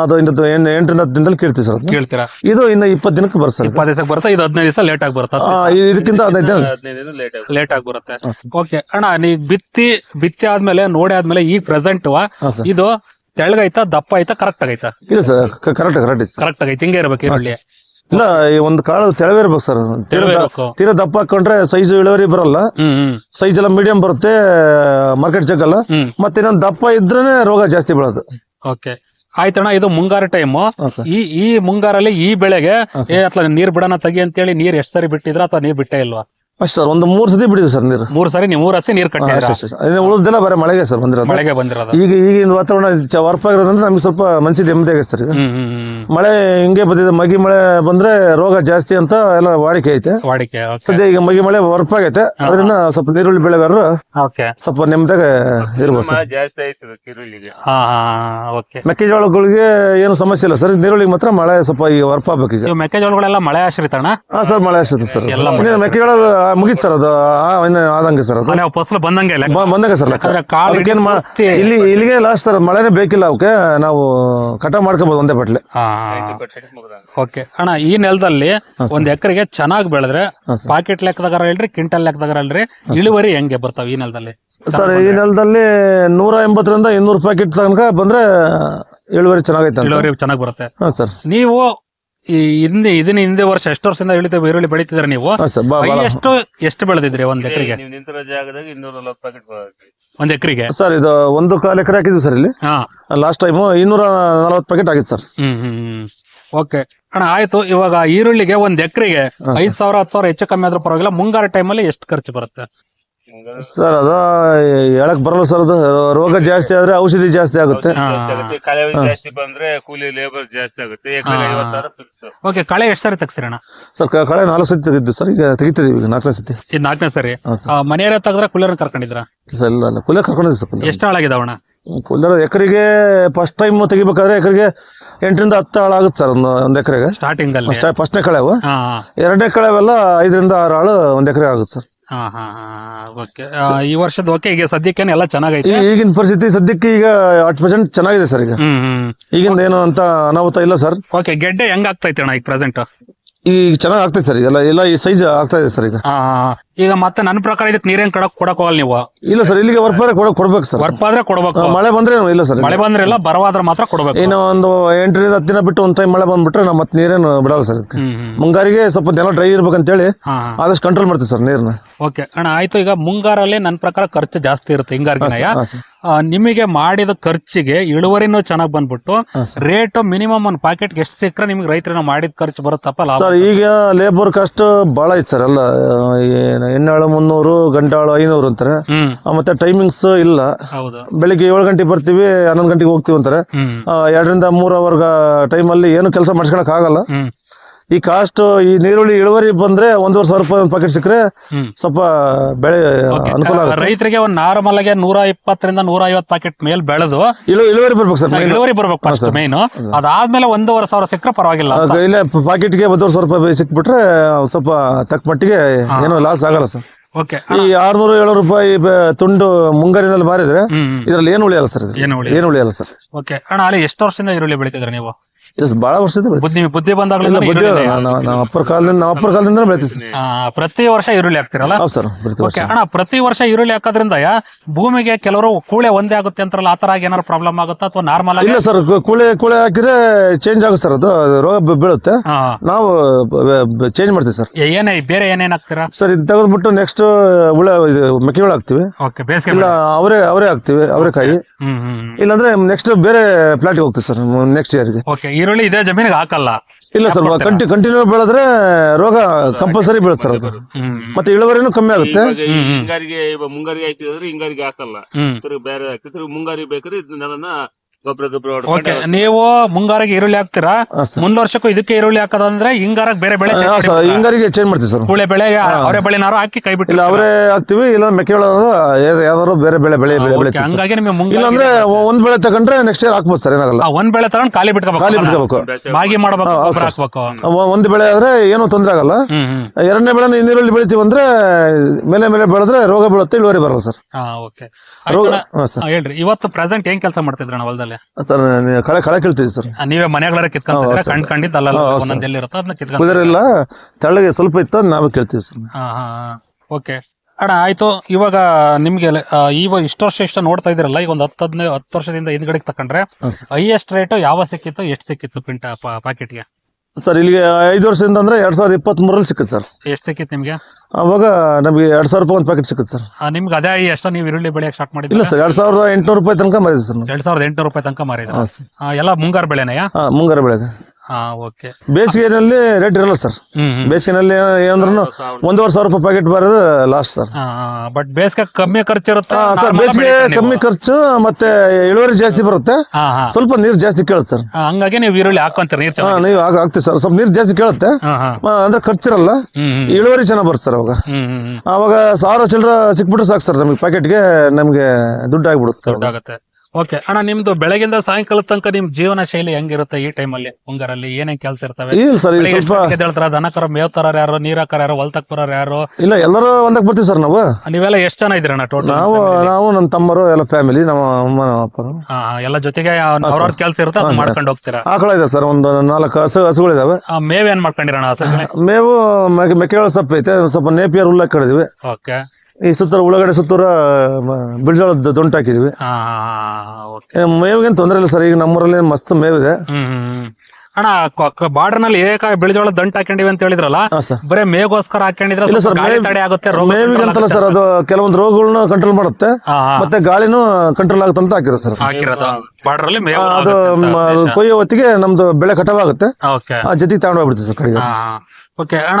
ಅದು ಇನ್ನೊಂದು ಎಂಟು ಎಂಟರಿಂದ ಹತ್ತು ದಿನದಲ್ಲಿ ಕೇಳ್ತೀವಿ ಸರ್. ಕೇಳ್ತೀರಾ? ಇದು ಇನ್ನು ಇಪ್ಪತ್ತು ದಿನಕ್ಕೆ ಬರುತ್ತೆ ಸರ್. ಇಪ್ಪತ್ತು ದಿವಸಕ್ಕೆ ಬರುತ್ತೆ ಇದು ಹದಿನೈದು ದಿವಸ ಲೇಟ್ ಆಗಿ ಬರುತ್ತೆ ಆ, ಇದಕ್ಕಿಂತ ಹದಿನೈದು ದಿನ. ಲೇಟ್ ಆಗಿ ಬರುತ್ತೆ. ಓಕೆ ಅಣ್ಣ ನೀ ಬಿತ್ತಿ ಬಿತ್ತಿ ಆದ್ಮೇಲೆ ನೋಡಿ ಆದ್ಮೇಲೆ ಈಗ ಪ್ರೆಸೆಂಟ್ ಇದು ತೆಳ್ಳಗೈತಾ ದಪ್ಪ ಐತಾ ಕರೆಕ್ಟ್ ಆಗೈತಾ? ಇಲ್ಲ sir correct correct sir. Correct ಆಗೈತೆ ಹಿಂಗೆ ಇರ್ಬೇಕು ಈರುಳ್ಳಿ ಇಲ್ಲ ಈ ಒಂದು ಕಾಳು ತೆಳವಿರ್ಬೇಕು ಸರ್. ತೀರಾ ದ- ತೀರಾ ದಪ್ಪ ಹಾಕೊಂಡ್ರೆ ಸೈಜ್ ಇಳುವರಿ ಬರಲ್ಲ. ಹ್ಮ್ ಹ್ಮ್. ಸೈಜ್ ಎಲ್ಲ ಮೀಡಿಯಂ ಬರುತ್ತೆ ಮಾರ್ಕೆಟ್ ಜಗ್ಗಲ್ಲ ಹ್ಮ್. ಮತ್ತೆ ಇನ್ನೊಂದು ದಪ್ಪ ಇದ್ರೇನೆ ರೋಗ ಜಾಸ್ತಿ ಬೀಳೋದು. ಓಕೆ ಆಯ್ತಣ್ಣ ಇದು ಮುಂಗಾರು ಟೈಮ್ ಹಾ ಸರ್. ಈ ಈ ಮುಂಗಾರಲ್ಲಿ ಈ ಬೆಳೆಗೆ ಹಾ ಏ ಅಥವಾ ನೀರ್ ಬಿಡೋಣ ತೆಗಿ ಅಂತೇಳಿ ನೀರ್ ಎಷ್ಟ್ ಸರಿ ಬಿಟ್ಟಿದ್ರ ಅಥವಾ ನೀರ್ ಬಿಟ್ಟೇ ಇಲ್ವಾ? ಅಷ್ಟು ಸರ್ ಒಂದು ಮೂರು ಸತಿ ಬಿಡಿದೆ ಸರ್ ನೀರು. ಮೂರ್ ಸಾರಿ ನೀವು ಮೂರ್ ಹಸಿ ನೀರ್ ಕಟ್ಟಿ ಅಷ್ಟೇ ಅಷ್ಟೇ. ಅದೇ ಉಳಿದೆಲ್ಲ ಬರೀ ಮಳೆಗೆ ಸರ್ ಬಂದಿರೋದು. ಮಳೆಗೆ ಬಂದಿರೋದು. ಈಗ ಈಗಿನ ವಾತಾವರಣ ಚ- ವರ್ಪ್ ಆಗಿರೋದ್ರಿಂದ ನಮ್ಗೆ ಸ್ವಲ್ಪ ಮನಸ್ಸಿಗೆ ನೆಮ್ಮದಿ ಸರ್ ಈಗ. ಹ್ಮ್ ಹ್ಮ್ ಹ್ಮ್ ಮಳೆ ಹಿಂಗೆ ಬಂದಿದೆ ಮಗಿ ಮಳೆ ಬಂದ್ರೆ ರೋಗ ಜಾಸ್ತಿ ಅಂತ ಎಲ್ಲ ವಾಡಿಕೆ ಐತೆ. ವಾಡಿಕೆ ಸದ್ಯ ಈಗ ಮಗಿ ಮಳೆ ವರ್ಪ್ ಆಗೈತೆ. ಅದರಿಂದ ಸ್ವಲ್ಪ ನೀರುಳ್ಳಿ ಬೆಳೆಗಾರರು ಓಕೆ. ಸ್ವಲ್ಪ ನೆಮ್ಮದಿಯಾಗ ಇರ್ಬೋದು ಸರ್. ಜಾಸ್ತಿ ಹಾ ಹಾ ಓಕೆ. ಮೆಕ್ಕೆಜೋಳಗಳಿಗೆ ಏನು ಸಮಸ್ಯೆ ಇಲ್ಲ ಸರ್. ನೀರುಳ್ಳಿ ಮಾತ್ರ ಮಳೆ ಸ್ವಲ್ಪ ಈಗ ವರ್ಪ್ ಆಗ್ಬೇಕು ಈಗ. ಇವು ಮೆಕ್ಕೆಜೋಳಗಳೆಲ್ಲ ಮಳೆ ಆಶ್ರಿತ ಅಣ್ಣ ಹಾ ಸರ್ ಮಳೆ ಅಷ್ಟೇ ಸರ್. ಎಲ್ಲ ಮಳೆ. ಇನ್ನೇನು ಮೆಕ್ಕೆಜೋಳ ಮುಗೀತು ಸರ್ ಅದು. ಆ, ಇನ್ನು ಆದಂಗೆ ಸರ್ ಅದು. ಫಸಲು ಬಂದಂಗೆ ಇಲ್ಲ ಬ- ಬಂದಂಗೆ ಸರ್ ಲೆಕ್ಕ. ಅದ್ರ ಕಾಳು ಅದಕ್ಕೇನು ಮಾ- ಪೂರ್ತಿ- ಇಲ್ಲಿ ಇಲ್ಲಿಗೆ ಲಾಸ್ಟ್ ಸರ್ ಮಳೆನೇ ಬೇಕಿಲ್ಲ ಅವಕ್ಕೆ. ನಾವು ಕಟ ಮಾಡ್ಕೋಬಹುದು ಒಂದೇ ಬಟ್ಲೆ. ಹಾ. ಓಕೆ. ಅಣ್ಣ ಈ ನೆಲದಲ್ಲಿ ಒಂದ್ ಎಕರೆಗೆ ಚೆನ್ನಾಗಿ ಬೆಳೆದ್ರೆ ಹಾ, ಸರ್. ಪಾಕೆಟ್ ಲೆಕ್ಕದಾಗಾರ ಹೇಳ್ರಿ ಕ್ವಿಂಟಲ್ ಲೆಕ್ಕದಾಗಾರ ಹೇಳ್ರಿ ಇಳುವರಿ ಹೆಂಗೆ ಬರ್ತಾವ ಈ ನೆಲದಲ್ಲಿ? ಸರ್ ಈ ನೆಲದಲ್ಲಿ ನೂರ ಎಂಬತ್ತರಿಂದ ಇನ್ನೂರು ಪ್ಯಾಕೆಟ್ ತನಕ ಬಂದ್ರೆ ಇಳುವರಿ ಚೆನ್ನಾಗೈತೆ ಅಂತ. ಇಳುವರಿ ಚೆನ್ನಾಗಿ ಬರುತ್ತೆ. ಹಾ ಸರ್. ನೀವು ಈ ಹಿಂದೆ ಇದನ್ನ ಹಿಂದೆ ವರ್ಷ ಎಷ್ಟು ವರ್ಷದಿಂದ ಇಳಿತೇವೆ ಈರುಳ್ಳಿ ಬೆಳೀತಿದ್ರೆ ನೀವು? ಹಾ ಸರ್ ಬಾ ಭಾಳ ಎಷ್ಟು ಎಷ್ಟು ಬೆಳೆದಿದ್ರಿ ಒಂದ್ ಎಕರೆಗೆ? ನೀವು ನಿಂತಿರೋ ಜಾಗದಾಗ ಇನ್ನೂರ ನಲವತ್ತು ಪ್ಯಾಕೆಟ್ ಬರುತ್ತೆ ಒಂದ್ ಎಕರೆಗೆ? ಸರ್ ಇದು ಒಂದು ಕಾಲು ಎಕರೆ ಹಾಕಿದ್ವಿ ಸರ್ ಇಲ್ಲಿ. ಹಾ. ಲಾಸ್ಟ್ ಟೈಮ್ ಇನ್ನೂರ ನಲವತ್ತು ಪ್ಯಾಕೆಟ್ ಆಗಿತ್ತು ಸರ್. ಹ್ಮ್ ಹ್ಮ್ ಹ್ಮ್. ಓಕೆ ಅಣ್ಣ ಆಯ್ತು. ಇವಾಗ ಈರುಳ್ಳಿಗೆ ಒಂದ್ ಎಕರೆಗೆ ಹಾ, ಐದ್ ಸಾವಿರ ಹತ್ತು ಸಾವಿರ ಹೆಚ್ಚು ಕಮ್ಮಿ ಆದ್ರೂ ಪರವಾಗಿಲ್ಲ. ಮುಂಗಾರು ಟೈಮಲ್ಲಿ ಎಷ್ಟು ಖರ್ಚು ಬರುತ್ತೆ? ಸರ್ ಅದು ಹೇಳಕ್ ಬರಲ್ಲ ಸರ್ ಅದು ರೋಗ ಜಾಸ್ತಿ ಆದ್ರೆ ಔಷಧಿ ಜಾಸ್ತಿ ಆಗುತ್ತೆ. ಜಾಸ್ತಿ ಆಗುತ್ತೆ. ಕಳೆ. ಜಾಸ್ತಿ ಬಂದ್ರೆ ಕೂಲಿ ಲೇಬರ್ ಜಾಸ್ತಿ ಆಗುತ್ತೆ. ಎಕರೆಗೆ ಹಾ. ಐವತ್ತು ಸಾವಿರ ಫಿಕ್ಸ್ ಓಕೆ ಕಳೆ ಎಷ್ಟು ಸರಿ ತೆಗ್ಸಿರೋಣ ಸರ್ ಕ- ಕಳೆ ನಾಲ್ಕು ಸತಿ ತೆಗಿದ್ದು ಸರ್ ಈಗ ತೆಗಿತಿದೀವಿ ಈಗ ನಾಲ್ಕನೇ ಸತಿ. ಇದು ನಾಲ್ಕನೇ ಸರಿ? ಹಾ ಸರ್. ಆ, ಕರ್ಕೊಂಡಿದ್ರಾ ತೆಗ್ದ್ರೆ ಕರ್ಕೊಂಡಿದ್ರ ಸರ್ ಇಲ್ಲ ಕರ್ಕೊಂಡಿದ್ದೀವಿ ಸರ್ ಎಷ್ಟು ಎಷ್ಟು ಹಾಳಾಗಿದಾವಣ್ಣ? ಕುಲ್ಲರ್ ಎಕರೆಗೆ ಫಸ್ಟ್ ಟೈಮ್ ತೆಗಿಬೇಕಾದ್ರೆ ಎಕರೆಗೆ ಎಂಟರಿಂದ ಹತ್ತು ಹಾಳಾಗುತ್ತೆ ಸರ್ ಒಂದು ಒಂದು ಎಕರೆಗೆ. ಸ್ಟಾರ್ಟಿಂಗ್ ಅಲ್ಲಿ. ಫಸ್ಟ್ ಫಸ್ಟ್ನೇ ಕಳೆ ಅವು. ಹಾ ಎರಡನೇ ಕಳೆವೆಲ್ಲ ಐದರಿಂದ ಆರು ಆಳು ಒಂದು ಎಕರೆ ಆಗುತ್ತೆ ಸರ್. ಹಾ ಹಾ ಹಾ ಓಕೆ ಈ ವರ್ಷದ ಓಕೆ ಈಗ ಸದ್ಯಕ್ಕೆ ಎಲ್ಲ ಚೆನ್ನಾಗೈತೆ? ಈ ಈಗಿನ ಪರಿಸ್ಥಿತಿ ಸದ್ಯಕ್ಕೆ ಈಗ ಅಟ್ ಪ್ರೆಸೆಂಟ್ ಚೆನ್ನಾಗಿದೆ ಸರ್ ಈಗ. ಹ್ಮ್ ಹ್ಮ್. ಈಗಿಂದ ಏನು ಅಂತ ಅನಾಹುತ ಇಲ್ಲ ಸರ್ ಓಕೆ ಗೆಡ್ಡೆ ಹೆಂಗ್ ಆಗ್ತೈತೆ ಅಣ್ಣ ಈಗ ಪ್ರೆಸೆಂಟ್ ಈಗ ಚೆನ್ನಾಗಿ ಆಗ್ತೈತೆ ಸರ್ ಈಗ. ಎಲ್ಲ ಈ ಸೈಜ್ ಆಗ್ತಾ ಇದೆ ಸರ್ ಈಗ. ಈಗ ಮತ್ತೆ ನನ್ನ ಪ್ರಕಾರ ಇದಕ್ಕೆ ನೀರೇನ್ ಕಡಕ್ ಕೊಡಕ್ ಹೋಗಲ್ಲ ನೀವು. ಇಲ್ಲ ಸರ್ ಇಲ್ಲಿಗೆ ವರ್ಕ್ ಆದ್ರೆ ಕೊಡ್ಬೇಕು ಸರ್. ವರ್ಪ್ ಆದ್ರೆ ಕೊಡ್ಬೇಕು. ಮಳೆ ಬಂದ್ರೆ ಏನು ಇಲ್ಲ ಸರ್ ಮಳೆ ಬಂದ್ರೆ ಇಲ್ಲ ಬರವಾದ್ರೆ ಮಾತ್ರ ಕೊಡ್ಬೇಕು. ಏನೋ ಒಂದು ಎಂಟರಿಂದ ಹತ್ತು ದಿನ ಬಿಟ್ಟು ಒಂದ್ ಟೈಮ್ ಮಳೆ ಬಂದ್ಬಿಟ್ರೆ ನಾವು ಮತ್ತೆ ನೀರೇನು ಬಿಡಲ್ಲ ಸರ್ ಇದಕ್ಕೆ. ಮುಂಗಾರಿಗೆ ಸ್ವಲ್ಪ ನೆಲ ಡ್ರೈ ಇರ್ಬೇಕಂತೇಳಿ ಹೇಳಿ ಆದಷ್ಟು ಕಂಟ್ರೋಲ್ ಮಾಡ್ತೀವಿ ಸರ್ ನೀರನ್ನ ಓಕೆ ಅಣ್ಣ ಆಯ್ತು ಈಗ ಮುಂಗಾರಲ್ಲಿ ನನ್ನ ಪ್ರಕಾರ ಖರ್ಚು ಜಾಸ್ತಿ ಇರುತ್ತೆ ಹಿಂಗಾರಿಗಿನಯ ಆ, ನಿಮಗೆ ಮಾಡಿದ ಖರ್ಚಿಗೆ ಇಳುವರಿನೂ ಚೆನ್ನಾಗಿ ಬಂದ್ಬಿಟ್ಟು ರೇಟ್ ಮಿನಿಮಮ್ ಒಂದು ಪ್ಯಾಕೆಟ್ ಎಷ್ಟು ಸಿಕ್ಕರೆ ನಿಮ್ಗೆ ರೈತರ ಮಾಡಿದ ಖರ್ಚು ಬರುತ್ತಪ್ಪ ಸರ್ ಈಗ ಲೇಬರ್ ಕಾಸ್ಟ್ ಭಾಳ ಐತೆ ಸರ್ ಎಲ್ಲ ಏನು ಹೆಣ್ಣಾಳು ಮುನ್ನೂರು ಗಂಟಾಳು ಐನೂರು ಅಂತಾರೆ. ಮತ್ತೆ ಟೈಮಿಂಗ್ಸ್ ಇಲ್ಲ. ಬೆಳಿಗ್ಗೆ ಏಳು ಗಂಟೆಗೆ ಬರ್ತೀವಿ ಹನ್ನೊಂದು ಗಂಟೆಗೆ ಹೋಗ್ತೀವಿ ಅಂತಾರೆ. ಎರಡರಿಂದ ಮೂರು ಅವರ್ಗ ಟೈಮಲ್ಲಿ ಏನು ಕೆಲಸ ಮಾಡಿಸ್ಕೊಳಕ್ ಆಗಲ್ಲ. ಈ ಕಾಸ್ಟ್ ಈ ನೀರುಳ್ಳಿ ಇಳುವರಿ ಬಂದ್ರೆ ಒಂದೂವರೆ ಸಾವಿರ ರೂಪಾಯಿ ಒಂದು ಪ್ಯಾಕೆಟ್ ಸಿಕ್ಕರೆ ಸ್ವಲ್ಪ ಬೆಳೆ ಅನುಕೂಲ ಆಗುತ್ತೆ. ರೈತರಿಗೆ ಒಂದು ನಾರ್ಮಲ್ ಆಗಿ ನೂರ ಇಪ್ಪತ್ತರಿಂದ ನೂರ ಐವತ್ತು ಪ್ಯಾಕೆಟ್ ಮೇಲ್ ಬೆಳೆದು ಇಳು ಇಳುವರಿ ಬರ್ಬೇಕು ಸರ್ ಇಳುವರಿ ಬರ್ಬೇಕು ಫಸ್ಟ್. ಮೇನ್. ಅದಾದ್ಮೇಲೆ ಒಂದೂವರೆ ಸಾವಿರ ಸಿಕ್ಕರೆ ಪರವಾಗಿಲ್ಲ ಇಲ್ಲ ಪ್ಯಾಕೆಟ್ಗೆ ಒಂದೂವರೆ ಸಾವಿರ ರೂಪಾಯಿ ಸಿಕ್ಬಿಟ್ರೆ ಸ್ವಲ್ಪ ತಕ್ಕ ಮಟ್ಟಿಗೆ. ಏನೋ ಲಾಸ್ ಆಗಲ್ಲ ಸರ್. ಈ ಆರ್ನೂರು ಏಳ್ನೂರು ರೂಪಾಯಿ ತುಂಡು ಮುಂಗಾರಿನಲ್ಲಿ ಮಾರಿದ್ರೆ. ಇದ್ರಲ್ಲಿ ಏನು ಉಳಿಯಲ್ಲ ಸರ್ ಏನು ಉಳಿಯಲ್ಲ. ಸರ್. ಓಕೆ ಅಣ್ಣ ಅಲ್ಲಿ ಎಷ್ಟು ವರ್ಷದಿಂದ ಈರುಳ್ಳಿ ಬೆಳೀತಿದ್ರೆ ನೀವು? ಎಸ್ ಬಹಳ ವರ್ಷದ ಬುದ್ಧಿ ಬಂದಾಗಲಿಂದ ಬುದ್ಧಿ ಅಪ್ಪರ ಕಾಲದಿಂದ ಅಪ್ಪರ ಕಾಲದಿಂದ ಬೆಳಿತೀವಿ ಸರ್ ಪ್ರತಿ ವರ್ಷ ಈರುಳ್ಳಿ ಹಾಕ್ತಿರಲ್ಲ? ಹೌದು ಸರ್ ಪ್ರತಿ ವರ್ಷ. ಓಕೆ ಅಣ್ಣ ಪ್ರತಿ ವರ್ಷ ಈರುಳ್ಳಿ ಹಾಕೋದ್ರಿಂದ ಯಾ ಭೂಮಿಗೆ ಕೆಲವರು ಕೂಳೆ ಒಂದೇ ಆಗುತ್ತೆ ಅಂತಾರಲ್ಲ ಆ ತರ ಏನಾದ್ರು ಪ್ರಾಬ್ಲಮ್ ಆಗುತ್ತಾ ಅಥವಾ ನಾರ್ಮಲ್ ಆಗಿ? ಇಲ್ಲ ಸರ್ ಕೂಳೆ ಕೂಳೆ ಹಾಕಿದ್ರೆ ಚೇಂಜ್ ಆಗುತ್ತೆ ಸರ್ ಅದು ಅದು ರೋಗ ಬಿ- ಬೀಳುತ್ತೆ. ಹಾ. ನಾವು ಚೇಂಜ್ ಮಾಡ್ತೀವಿ ಸರ್. ಏ- ಏನೇ ಬೇರೆ ಏನೇನ್ ಹಾಕ್ತೀರಾ? ಸರ್ ಇದು ತೆಗೆದ್ಬಿಟ್ಟು ನೆಕ್ಸ್ಟ್ ಹುಳ ಇದು ಮೆಕ್ಕೆಜೋಳ ಹಾಕ್ತಿವಿ. ಓಕೆ ಬೇಸಿಗೆ ಇಲ್ಲ ಅವರೇ ಅವರೇ ಹಾಕ್ತಿವಿ ಅವರೇಕಾಯಿ ಹ್ಮ್ ಹ್ಮ್ ಇಲ್ಲಾಂದ್ರೆ ನೆಕ್ಸ್ಟ್ ಬೇರೆ ಪ್ಲಾಟ್ಗೆ ಹೋಗ್ತೀವಿ ಸರ್ ನೆಕ್ಸ್ಟ್ ಇಯರ್ಗೆ ಓಕೆ ಈರುಳ್ಳಿ ಇದೇ ಜಮೀನಿಗೆ ಹಾಕಲ್ಲ. ಇಲ್ಲ ಸರ್? ಕಂಟಿ ಕಂಟಿನ್ಯೂ ಬೆಳೆದ್ರೆ ರೋಗ ಕಂಪಲ್ಸರಿ ಬೀಳುತ್ತೆ ಅದು. ಹ್ಮ್ ಮತ್ತೆ ಇಳುವರಿನು ಕಮ್ಮಿ ಆಗುತ್ತೆ. ಹಿಂಗಾರಿಗೆ ಇವಾಗ ಮುಂಗಾರಿಗೆ ಹಾಕಿದ್ರೆ ಹಿಂಗಾರಿಗೆ ಹಾಕಲ್ಲ. ಬೇರೆ ಹಾಕಿದ್ರೆ ಮುಂಗಾರಿ ಬೇಕಾದ್ರೆ ಇದನ್ನೆಲ್ಲ ಗೊಬ್ಬರ ಗೊಬ್ಬರ ಓಕೆ ನೀವು ಮುಂಗಾರಿಗೆ ಈರುಳ್ಳಿ ಹಾಕ್ತೀರಾ? ಹಾ, ಸರ್. ಮುಂದ್ ವರ್ಷಕ್ಕೂ ಇದಕ್ಕೆ ಈರುಳ್ಳಿ ಹಾಕೋದಂದ್ರೆ ಹಿಂಗಾರಕ್ಕೆ ಬೇರೆ ಬೆಳೆ change ಹಾ, ಸರ್ ಮಾಡ್ಬಿಡ್ತೀರಾ? ಹಿಂಗಾರಿಗೆ ಚೇಂಜ್ ಮಾಡ್ತೀವಿ ಸರ್ ಕೂಳೆ ಬೆಳೆಗೆ ಅವರೇ ಬೆಳೆನಾರು ಹಾಕಿ ಕೈ ಬಿಟ್ಟು ಇಲ್ಲ ಅವರೇ ಹಾಕ್ತಿವಿ ಇಲ್ಲ ಮೆಕ್ಕೆಜೋಳ ಯಾವ್ದಾದ್ರು ಬೇರೆ ಬೆಳೆ ಬೆಳೆ ಬೆಳೆ ಬೆಳಿತೀವಿ ಸರ್. ಹಂಗಾಗಿ ನಿಮಗೆ ಮುಂಗಾರು ಇಲ್ಲಾಂದ್ರೆ ಒಂದ್ ಬೆಳೆ ತಗೊಂಡ್ರೆ ನೆಕ್ಸ್ಟ್ ಇಯರ್ ಹಾಕ್ಬೋದು ಸರ್ ಏನಾಗಲ್ಲ. ಒಂದ್ ಬೆಳೆ ತಗೊಂಡ್ ಖಾಲಿ ಬಿಟ್ಕೋಬೇಕು ಖಾಲಿ. ಬಿಟ್ಕೋಬೇಕು. ಮಾಗಿ ಮಾಡ್ಬೇಕು ಹಾ, ಗೊಬ್ಬರ ಸರ್. ಹಾಕ್ಬೇಕು. ಅವ- ಒಂದ್ ಬೆಳೆ ಆದ್ರೆ ಏನು ತೊಂದ್ರೆ ಆಗಲ್ಲ. ಹ್ಮ್ ಹ್ಮ್. ಎರಡನೇ ಬೆಳೆ ನೀರುಳ್ಳಿ ಬೆಳಿತೀವಿ ಅಂದ್ರೆ ಮೇಲೆ ಮೇಲೆ ಬೆಳೆದ್ರೆ ರೋಗ ಬೀಳುತ್ತೆ ಇಳುವರಿ ಬರಲ್ಲ ಸರ್ ಹಾ ಓಕೆ ರೋಗ ಹಾ ಸರ್ ಹೇಳ್ರಿ. ಇವತ್ತು ಪ್ರೆಸೆಂಟ್ ಏನ್ ಕೆಲಸ ಮಾಡ್ತಿದ್ರಣ್ಣ ಹೊಲದಲ್ಲಿ? ಸರ್ ನೀವು ಕಳೆ ಕಳೆ ಕೀಳ್ತೀವಿ ಸರ್. ನೀವೇ ಮನೆಗಳಾರ ಕಿತ್ಕೊಂತಿದ್ರೆ ಹಾ, ಸರ್. ಕಣ್ ಕಂಡಿದ್ದು ಅಲ್ಲ ಹಾ, ಹಾ, ಒಂದೊಂದು ಸರ್. ಎಲ್ಲಿ ಇರುತ್ತೋ ಅದನ್ನ ತೆಳ್ಳಗೆ ಸ್ವಲ್ಪ ಇತ್ತು ನಾವು ಕೇಳ್ತೀವಿ ಸರ್. ಹಾ ಹಾ ಓಕೆ. ಅಣ್ಣ ಆಯ್ತು. ಇವಾಗ ನಿಮ್ಗೆ ಇವಾಗ ಇಷ್ಟು ವರ್ಷ ಇಷ್ಟ ನೋಡ್ತಾ ಇದ್ರಲ್ಲ ಈಗ ಒಂದು ಹತ್ತು ಹದಿನೈದು ಹತ್ತು ವರ್ಷದಿಂದ ಹಿಂದ್ಗಡೆಗೆ ತಕೊಂಡ್ರೆ ಸರ್. ಹೈಯೆಸ್ಟ್ ರೇಟ್ ಯಾವ ಸಿಕ್ಕಿತ್ತು ಎಷ್ಟು ಸಿಕ್ಕಿತ್ತು ಪಿಂಟ ಪಾಕೆಟ್ಗೆ? ಸರ್ ಇಲ್ಲಿಗೆ ಐದು ವರ್ಷದಿಂದ ಅಂದ್ರೆ ಎರಡ್ ಸಾವಿರದ ಇಪ್ಪತ್ತ್ ಮೂರಲ್ಲಿ ಸಿಕ್ಕುತ್ತೆ ಸರ್. ಎಷ್ಟು ಸಿಕ್ಕಿತ್ತು ನಿಮಗೆ? ಅವಾಗ ನಮಗೆ ಎರಡ್ ಸಾವಿರ ರೂಪಾಯಿ ಒಂದು ಪ್ಯಾಕೆಟ್ ಸಿಕ್ಕುತ್ತೆ ಸರ್. ನಿಮ್ಗೆ ಅದೇ ಎಷ್ಟು ನೀವು ಈರುಳ್ಳಿ ಬೆಳೆಯಕ್ಕೆ ಸ್ಟಾರ್ಟ್ ಇಲ್ಲ ಸರ್ ಎರಡ್ ಸಾವಿರದ ಎಂಟುನೂರು ರೂಪಾಯಿ ತನಕ ಮಾರಿದೆ ಸರ್ ನಾವು ಎರಡ್ ಸಾವಿರದ ಎಂಟುನೂರು ರೂಪಾಯಿ ತನಕ ಮಾರಿದ್ರು ಎಲ್ಲ ಮುಂಗಾರು ಬೆಳೆನೆಯಾ ಹಾ ಮುಂಗಾರು ಬೆಳೆಗೆ. ಹಾ ಓಕೆ. ಬೇಸಿಗೆನಲ್ಲಿ ರೇಟ್ ಇರಲ್ಲ ಸರ್. ಹ್ಮ್ ಹ್ಮ್. ಬೇಸಿಗೆನಲ್ಲಿ ಏನಂದ್ರೂ ಒಂದೂವರೆ ಸಾವಿರ ರೂಪಾಯಿ ಪ್ಯಾಕೆಟ್ ಬರೋದು ಲಾಸ್ಟ್ ಸರ್ ಬಟ್ ಬೇಸಿಗೆ ಕಮ್ಮಿ ಖರ್ಚಿರುತ್ತೆ? ಹಾ ಸರ್ normal ಬೇಸಿಗೆ ಬೆಳೀತೀರ ನೀವು. ಕಮ್ಮಿ ಖರ್ಚು ಮತ್ತೆ ಇಳುವರಿ ಜಾಸ್ತಿ ಬರುತ್ತೆ. ಹಾ ಹಾ. ಸ್ವಲ್ಪ ನೀರು ಜಾಸ್ತಿ ಕೇಳುತ್ತೆ ಸರ್ ಹಂಗಾಗಿ ನೀವು ಈರುಳ್ಳಿ ಹಾಕೊಂತೀರ ನೀರ್ ಹಾ ಚೆನ್ನಾಗಿ. ನೀವು ಆಗ ಆಗ್ತೀವಿ ಸರ್ ಸ್ವಲ್ಪ ನೀರು ಜಾಸ್ತಿ ಕೇಳುತ್ತೆ. ಹಾ ಹಾ. ಆ, ಅಂದ್ರೆ ಖರ್ಚಿರಲ್ಲ. ಹ್ಮ್ ಹ್ಮ್ ಇಳುವರಿ ಚೆನ್ನಾಗಿ ಬರುತ್ತೆ ಸರ್ ಅವಾಗ. ಹ್ಮ್ ಹ್ಮ್ ಹ್ಮ್. ಅವಾಗ ಸಾವಿರ ಚಿಲ್ಲರ ಸಿಕ್ಬಿಟ್ರೆ ಸಾಕು ಸರ್ ನಮಗೆ ಪ್ಯಾಕೆಟ್ಗೆ ನಮಗೆ ದುಡ್ಡು ಆಗ್ಬಿಡುತ್ತೆ. ದುಡ್ಡಾಗತ್ತೆ ಓಕೆ ಅಣ್ಣ ನಿಮ್ದು ಬೆಳಗಿಂದ ಸಾಯಂಕಾಲ ತನಕ ನಿಮ್ ಜೀವನ ಶೈಲಿ ಹೆಂಗಿರುತ್ತೆ ಈ ಟೈಮಲ್ಲಿ ಉಂಗರಲ್ಲಿ ಏನೇನ್ ಕೆಲಸ ಇರ್ತವೆ? ಇಲ್ಲ ಸರ್ ಬೆಳಿಗ್ಗೆ ಸ್ವಲ್ಪ ಎಷ್ಟೊತ್ತಿಗೆ ಎದ್ದೇಳ್ತಾರ ದನ ಮೇವ್ತಾರ ಯಾರು ನೀರ್ ಹಾಕಾರ ಯಾರು ಹೊಲ್ತಕ್ ಬರೋರು ಯಾರು? ಇಲ್ಲ ಎಲ್ಲರೂ ಒಂದಕ್ಕೆ ಬರ್ತೀವಿ ಸರ್ ನಾವು. ನೀವೆಲ್ಲ ಎಷ್ಟ್ ಜನ ಇದ್ರಣ್ಣ ಟೋಟಲ್ ನಾವು ನಾವು ನಮ್ಮ ತಮ್ಮರು ಎಲ್ಲ ಫ್ಯಾಮಿಲಿ ನಮ್ಮ ಅಮ್ಮ ನಮ್ಮ ಅಪ್ಪರು. ಎಲ್ಲ ಜೊತೆಗೆ ಅವ್ರವ್ರ ಕೆಲಸ ಇರುತ್ತೆ ಅದು ಅದನ್ನ ಮಾಡ್ಕೊಂಡು ಹೋಗ್ತೀರಾ? ಆಕಳ ಇದೆ ಸರ್ ಒಂದು ನಾಲ್ಕು ಹಸು ಹಸುಗಳಿದಾವೆ. ಆ, ಮೇವ್ ಏನ್ ಮಾಡ್ಕೊಂಡಿರಣ್ಣ ಹಸು ಮೇವು ಮೆಕ್ಕೆ- ಮೆಕ್ಕೆಜೋಳ ಸೊಪ್ಪು ಐತೆ ಸ್ವಲ್ಪ ನೇಪಿಯರ್ ಹುಲ್ಲ ಕಡಿದಿವಿ. ಓಕೆ ಈ ಸುತ್ತೂರ ಒಳಗಡೆ ಸುತ್ತೂರ ಬಿಳ್ಜೋಳದ ದಂಟು ಹಾಕಿದ್ವಿ. ಮೇವಿಗೇನು ತೊಂದರೆ ಇಲ್ಲ ಸರ್ ಈಗ ನಮ್ಮೂರಲ್ಲಿ ಮಸ್ತ್ ಮೇವಿದೆ ಹ್ಮ್ ಹ್ಮ್ ಹ್ಮ್. ಅಣ್ಣ ಬಾರ್ಡರ್ನಲ್ಲಿ ಏಕ ಬಿಳಿಜೋಳ ದಂಟ್ ಹಾಕೊಂಡಿವಿ ಅಂತ ಹೇಳಿದ್ರಲ್ಲ? ಬರೇ ಮೇಗೋಸ್ಕರ ಹಾಕೊಂಡಿದ್ರೆ ಇಲ್ಲ ಸರ್, ತಡೆ ಆಗುತ್ತೆ ರೋಗ ಮೇವಿಗೆ control ಅಂತಲ್ಲ ಸರ್ ಅದು ಕೆಲವೊಂದು ರೋಗಗಳನ್ನ ಕಂಟ್ರೋಲ್ ಮಾಡುತ್ತೆ. ಮತ್ತೆ ಗಾಳಿನೂ ಕಂಟ್ರೋಲ್ ಆಗುತ್ತೆ ಅಂತ ಹಾಕಿರೋ ಸರ್. ಬಾರ್ಡರ್ ಅಲ್ಲಿ ಮೇವು ಅದು ಕೊಯ್ಯೋ ಹೊತ್ತಿಗೆ ನಮ್ದು ಬೆಳೆ ಕಟಾವಾಗುತ್ತೆ. ಜೊತೆಗೆ ತಗೊಂಡು ಹೋಗ್ಬಿಡ್ತೀವಿ ಸರ್ ಕಡೆಗೆ. ಓಕೆ ಅಣ್ಣ